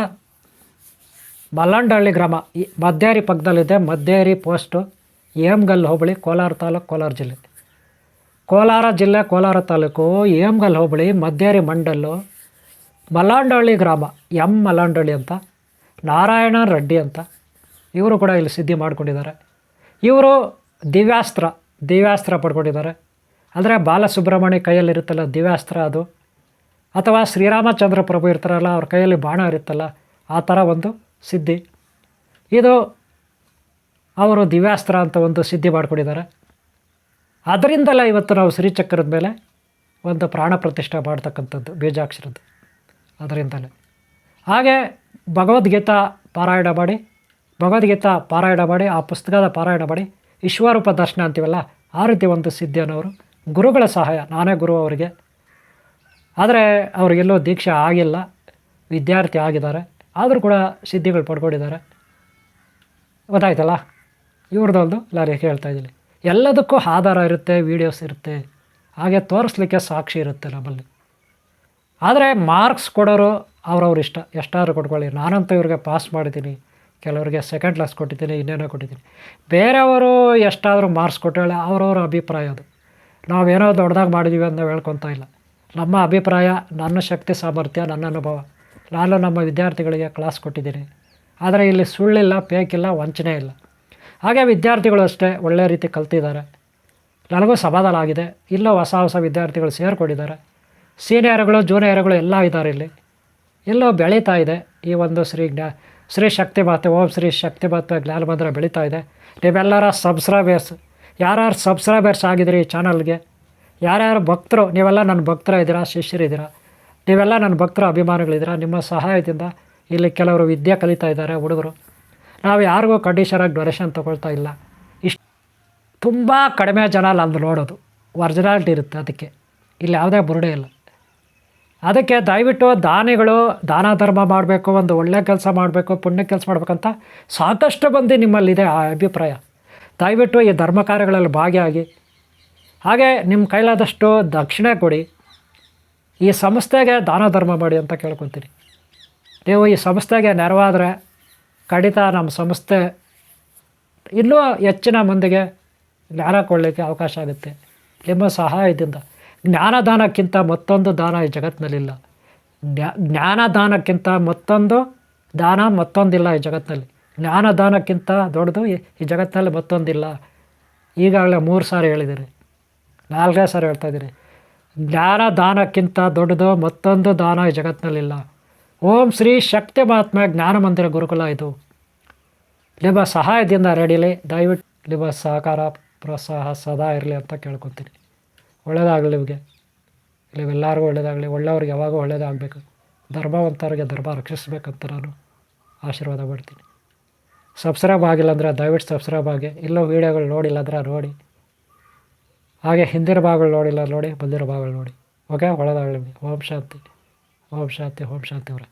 A: ಮಲ್ಲಂಡಹಳ್ಳಿ ಗ್ರಾಮ. ಈ ಮದ್ದೇರಿ ಪಕ್ಕದಲ್ಲಿದೆ ಮದ್ದೇರಿ ಪೋಸ್ಟು ಏಮ್ಗಲ್ ಹೋಬಳಿ, ಕೋಲಾರ ತಾಲೂಕು, ಕೋಲಾರ ಜಿಲ್ಲೆ. ಕೋಲಾರ ಜಿಲ್ಲೆ, ಕೋಲಾರ ತಾಲೂಕು, ಏಮ್ಗಲ್ ಹೋಬಳಿ ಮದ್ದೇರಿ ಮಂಡಲ್ಲು, ಮಲ್ಲಾಂಡಹಳ್ಳಿ ಗ್ರಾಮ, ಎಂ ಮಲ್ಲಾಂಡಹಳ್ಳಿ ಅಂತ, ನಾರಾಯಣ ರೆಡ್ಡಿ ಅಂತ ಇವರು ಕೂಡ ಇಲ್ಲಿ ಸಿದ್ಧಿ ಮಾಡಿಕೊಂಡಿದ್ದಾರೆ. ಇವರು ದಿವ್ಯಾಸ್ತ್ರ ದಿವ್ಯಾಸ್ತ್ರ ಪಡ್ಕೊಂಡಿದ್ದಾರೆ. ಅಂದರೆ ಬಾಲಸುಬ್ರಹ್ಮಣ್ಯ ಕೈಯಲ್ಲಿರುತ್ತಲ್ಲ ದಿವ್ಯಾಸ್ತ್ರ ಅದು? ಅಥವಾ ಶ್ರೀರಾಮಚಂದ್ರ ಪ್ರಭು ಇರ್ತಾರಲ್ಲ, ಅವ್ರ ಕೈಯಲ್ಲಿ ಬಾಣ ಇರುತ್ತಲ್ಲ, ಆ ಥರ ಒಂದು ಸಿದ್ಧಿ. ಇದು ಅವರು ದಿವ್ಯಾಸ್ತ್ರ ಅಂತ ಒಂದು ಸಿದ್ಧಿ ಮಾಡ್ಕೊಂಡಿದ್ದಾರೆ. ಅದರಿಂದಲೇ ಇವತ್ತು ನಾವು ಶ್ರೀಚಕ್ರದ ಮೇಲೆ ಒಂದು ಪ್ರಾಣ ಪ್ರತಿಷ್ಠೆ ಮಾಡ್ತಕ್ಕಂಥದ್ದು ಬೀಜಾಕ್ಷರದ್ದು. ಅದರಿಂದಲೇ. ಹಾಗೆ ಭಗವದ್ಗೀತಾ ಪಾರಾಯಣ ಮಾಡಿ, ಭಗವದ್ಗೀತಾ ಪಾರಾಯಣ ಮಾಡಿ, ಆ ಪುಸ್ತಕದ ಪಾರಾಯಣ ಮಾಡಿ ಈಶ್ವರೂಪ ದರ್ಶನ ಅಂತೀವಲ್ಲ, ಆ ರೀತಿ ಒಂದು ಸಿದ್ಧಿಯನ್ನವರು ಗುರುಗಳ ಸಹಾಯ, ನಾನೇ ಗುರು ಅವರಿಗೆ. ಆದರೆ ಅವ್ರಿಗೆಲ್ಲೋ ದೀಕ್ಷೆ ಆಗಿಲ್ಲ, ವಿದ್ಯಾರ್ಥಿ ಆಗಿದ್ದಾರೆ, ಆದರೂ ಕೂಡ ಸಿದ್ಧಿಗಳು ಪಡ್ಕೊಂಡಿದ್ದಾರೆ. ಗೊತ್ತಾಯ್ತಲ್ಲ? ಇವ್ರದ್ದೊಂದು ಲಾರಿ ಹೇಳ್ತಾ ಇದ್ದೀನಿ. ಎಲ್ಲದಕ್ಕೂ ಆಧಾರ ಇರುತ್ತೆ ವೀಡಿಯೋಸ್ ಇರುತ್ತೆ. ಹಾಗೆ ತೋರಿಸ್ಲಿಕ್ಕೆ ಸಾಕ್ಷಿ ಇರುತ್ತೆ ನಮ್ಮಲ್ಲಿ. ಆದರೆ ಮಾರ್ಕ್ಸ್ ಕೊಡೋರು ಅವ್ರವ್ರ ಇಷ್ಟ. ಎಷ್ಟಾದ್ರು ಕೊಟ್ಕೊಳ್ಳಿ. ನಾನಂತೂ ಇವ್ರಿಗೆ ಪಾಸ್ ಮಾಡಿದ್ದೀನಿ. ಕೆಲವರಿಗೆ ಸೆಕೆಂಡ್ ಕ್ಲಾಸ್ ಕೊಟ್ಟಿದ್ದೀನಿ, ಇನ್ನೇನೋ ಕೊಟ್ಟಿದ್ದೀನಿ. ಬೇರೆಯವರು ಎಷ್ಟಾದರೂ ಮಾರ್ಕ್ಸ್ ಕೊಟ್ಟೇಳಿ ಅವ್ರವ್ರ ಅಭಿಪ್ರಾಯ ಅದು. ನಾವೇನೋ ದೊಡ್ಡದಾಗಿ ಮಾಡಿದ್ದೀವಿ ಅಂತ ಹೇಳ್ಕೊತಾ ಇಲ್ಲ. ನಮ್ಮ ಅಭಿಪ್ರಾಯ, ನನ್ನ ಶಕ್ತಿ ಸಾಮರ್ಥ್ಯ, ನನ್ನ ಅನುಭವ. ನಾನು ನಮ್ಮ ವಿದ್ಯಾರ್ಥಿಗಳಿಗೆ ಕ್ಲಾಸ್ ಕೊಟ್ಟಿದ್ದೀನಿ. ಆದರೆ ಇಲ್ಲಿ ಸುಳ್ಳಿಲ್ಲ ಪೇಕಿಲ್ಲ ವಂಚನೆ ಇಲ್ಲ. ಹಾಗೆ ವಿದ್ಯಾರ್ಥಿಗಳು ಅಷ್ಟೇ ಒಳ್ಳೆಯ ರೀತಿ ಕಲ್ತಿದ್ದಾರೆ. ನನಗೂ ಸಮಾಧಾನ ಆಗಿದೆ ಇಲ್ಲೋ ಹೊಸ ಹೊಸ ವಿದ್ಯಾರ್ಥಿಗಳು ಸೇರಿಕೊಂಡಿದ್ದಾರೆ. ಸೀನಿಯರ್ಗಳು, ಜೂನಿಯರ್ಗಳು ಎಲ್ಲ ಇದ್ದಾರೆ ಇಲ್ಲಿ. ಎಲ್ಲೋ ಬೆಳೀತಾ ಇದೆ ಈ ಒಂದು ಶ್ರೀ ಜ್ಞಾ, ಶ್ರೀ ಶಕ್ತಿ ಮಾತೆ, ಓಂ ಶ್ರೀ ಶಕ್ತಿ ಮಾತೆ ಜ್ಞಾನ ಬೆಳೀತಾ ಇದೆ. ನೀವೆಲ್ಲರ ಸಬ್ಸ್ಕ್ರೈಬರ್ಸ್, ಯಾರ್ಯಾರು ಸಬ್ಸ್ಕ್ರೈಬರ್ಸ್ ಆಗಿದ್ದೀರಿ ಈ ಚಾನಲ್ಗೆ? ಯಾರ್ಯಾರು ಭಕ್ತರು? ನೀವೆಲ್ಲ ನನ್ನ ಭಕ್ತರ ಇದ್ದೀರಾ ಶಿಷ್ಯರಿದ್ದೀರಾ ನೀವೆಲ್ಲ ನನ್ನ ಭಕ್ತರ ಅಭಿಮಾನಿಗಳಿದ್ದೀರಾ? ನಿಮ್ಮ ಸಹಾಯದಿಂದ ಇಲ್ಲಿ ಕೆಲವರು ವಿದ್ಯೆ ಕಲಿತಾ ಇದ್ದಾರೆ ಹುಡುಗರು. ನಾವು ಯಾರಿಗೂ ಕಂಡೀಷನಾಗಿ ಡೊನೇಷನ್ ತೊಗೊಳ್ತಾ ಇಲ್ಲ. ಇಷ್ಟು ತುಂಬ ಕಡಿಮೆ ಜನ ಅಲ್ಲಿ ನೋಡೋದು. ಒರಿಜಿನಾಲಿಟಿ ಇರುತ್ತೆ ಅದಕ್ಕೆ. ಇಲ್ಲಿ ಯಾವುದೇ ಬುರುಡೆ ಇಲ್ಲ. ಅದಕ್ಕೆ ದಯವಿಟ್ಟು ದಾನಿಗಳು ದಾನ ಧರ್ಮ ಮಾಡಬೇಕು, ಒಂದು ಒಳ್ಳೆ ಕೆಲಸ ಮಾಡಬೇಕು, ಪುಣ್ಯ ಕೆಲಸ ಮಾಡಬೇಕಂತ ಸಾಕಷ್ಟು ಮಂದಿ ನಿಮ್ಮಲ್ಲಿದೆ ಆ ಅಭಿಪ್ರಾಯ. ದಯವಿಟ್ಟು ಈ ಧರ್ಮ ಕಾರ್ಯಗಳಲ್ಲಿ ಭಾಗಿಯಾಗಿ. ಹಾಗೆ ನಿಮ್ಮ ಕೈಲಾದಷ್ಟು ದಕ್ಷಿಣೆ ಕೊಡಿ. ಈ ಸಂಸ್ಥೆಗೆ ದಾನ ಧರ್ಮ ಮಾಡಿ ಅಂತ ಕೇಳ್ಕೊತೀನಿ. ನೀವು ಈ ಸಂಸ್ಥೆಗೆ ನೆರವಾದರೆ ಖಂಡಿತ ನಮ್ಮ ಸಂಸ್ಥೆ ಇನ್ನೂ ಹೆಚ್ಚಿನ ಮಂದಿಗೆ ಜ್ಞಾನ ಕೊಡಲಿಕ್ಕೆ ಅವಕಾಶ ಆಗುತ್ತೆ. ನಿಮ್ಮ ಸಹಾಯದಿಂದ. ಜ್ಞಾನದಾನಕ್ಕಿಂತ ಮತ್ತೊಂದು ದಾನ ಈ ಜಗತ್ತಿನಲ್ಲಿಲ್ಲ. ಜ್ಞಾ, ಜ್ಞಾನದಾನಕ್ಕಿಂತ ಮತ್ತೊಂದು ದಾನ ಮತ್ತೊಂದಿಲ್ಲ ಈ ಜಗತ್ತಿನಲ್ಲಿ. ಜ್ಞಾನದಾನಕ್ಕಿಂತ ದೊಡ್ಡದು ಈ ಜಗತ್ತಿನಲ್ಲಿ ಮತ್ತೊಂದಿಲ್ಲ. ಈಗಾಗಲೇ ಮೂರು ಸಾರಿ ಹೇಳಿದ್ದೀರಿ ನಾಲ್ಕೇ ಸಾರಿ ಹೇಳ್ತಾ ಇದ್ದೀರಿ. ಜ್ಞಾನದಾನಕ್ಕಿಂತ ದೊಡ್ಡದು ಮತ್ತೊಂದು ದಾನ ಈ ಜಗತ್ತಿನಲ್ಲಿಲ್ಲ. ಓಂ ಶ್ರೀ ಶಕ್ತಿ ಮಹಾತ್ಮ ಜ್ಞಾನ ಮಂದಿರ ಗುರುಕುಲ ಇದು. ನಿಮ್ಮ ಸಹಾಯದಿಂದ ರೆಡಿಲಿ ದಯವಿಟ್ಟು ನಿಮ್ಮ ಸಹಕಾರ, ಪ್ರೋತ್ಸಾಹ ಸದಾ ಇರಲಿ ಅಂತ ಕೇಳ್ಕೊತೀನಿ. ಒಳ್ಳೆಯದಾಗಲಿ ನಿಮಗೆ. ನೀವೆಲ್ಲರಿಗೂ ಒಳ್ಳೆಯದಾಗಲಿ ಒಳ್ಳೆಯವ್ರಿಗೆ ಯಾವಾಗೂ ಒಳ್ಳೆಯದಾಗಬೇಕು ಧರ್ಮವಂತರಿಗೆ ಧರ್ಮ ರಕ್ಷಿಸಬೇಕಂತ ನಾನು ಆಶೀರ್ವಾದ ಮಾಡ್ತೀನಿ. ಸಬ್ಸ್ಕ್ರೈಬ್ ಆಗಿಲ್ಲ ಅಂದರೆ ದಯವಿಟ್ಟು ಸಬ್ಸ್ಕ್ರೈಬ್ ಆಗಿ. ಇಲ್ಲೋ ವೀಡಿಯೋಗಳು ನೋಡಿಲ್ಲ ಅಂದ್ರೆ ನೋಡಿ. ಹಾಗೆ ಹಿಂದಿನ ಭಾಗಗಳು ನೋಡಿಲ್ಲ ನೋಡಿ ಬಂದಿರೋ ಭಾಗಗಳು ನೋಡಿ. ಓಕೆ ಒಳ್ಳೆಯದಾಗಲಿ ಓಂ ಶಾಂತಿ. ಓಂ ಶಾಂತಿ ಓಂ ಶಾಂತಿ ಅವರೇ.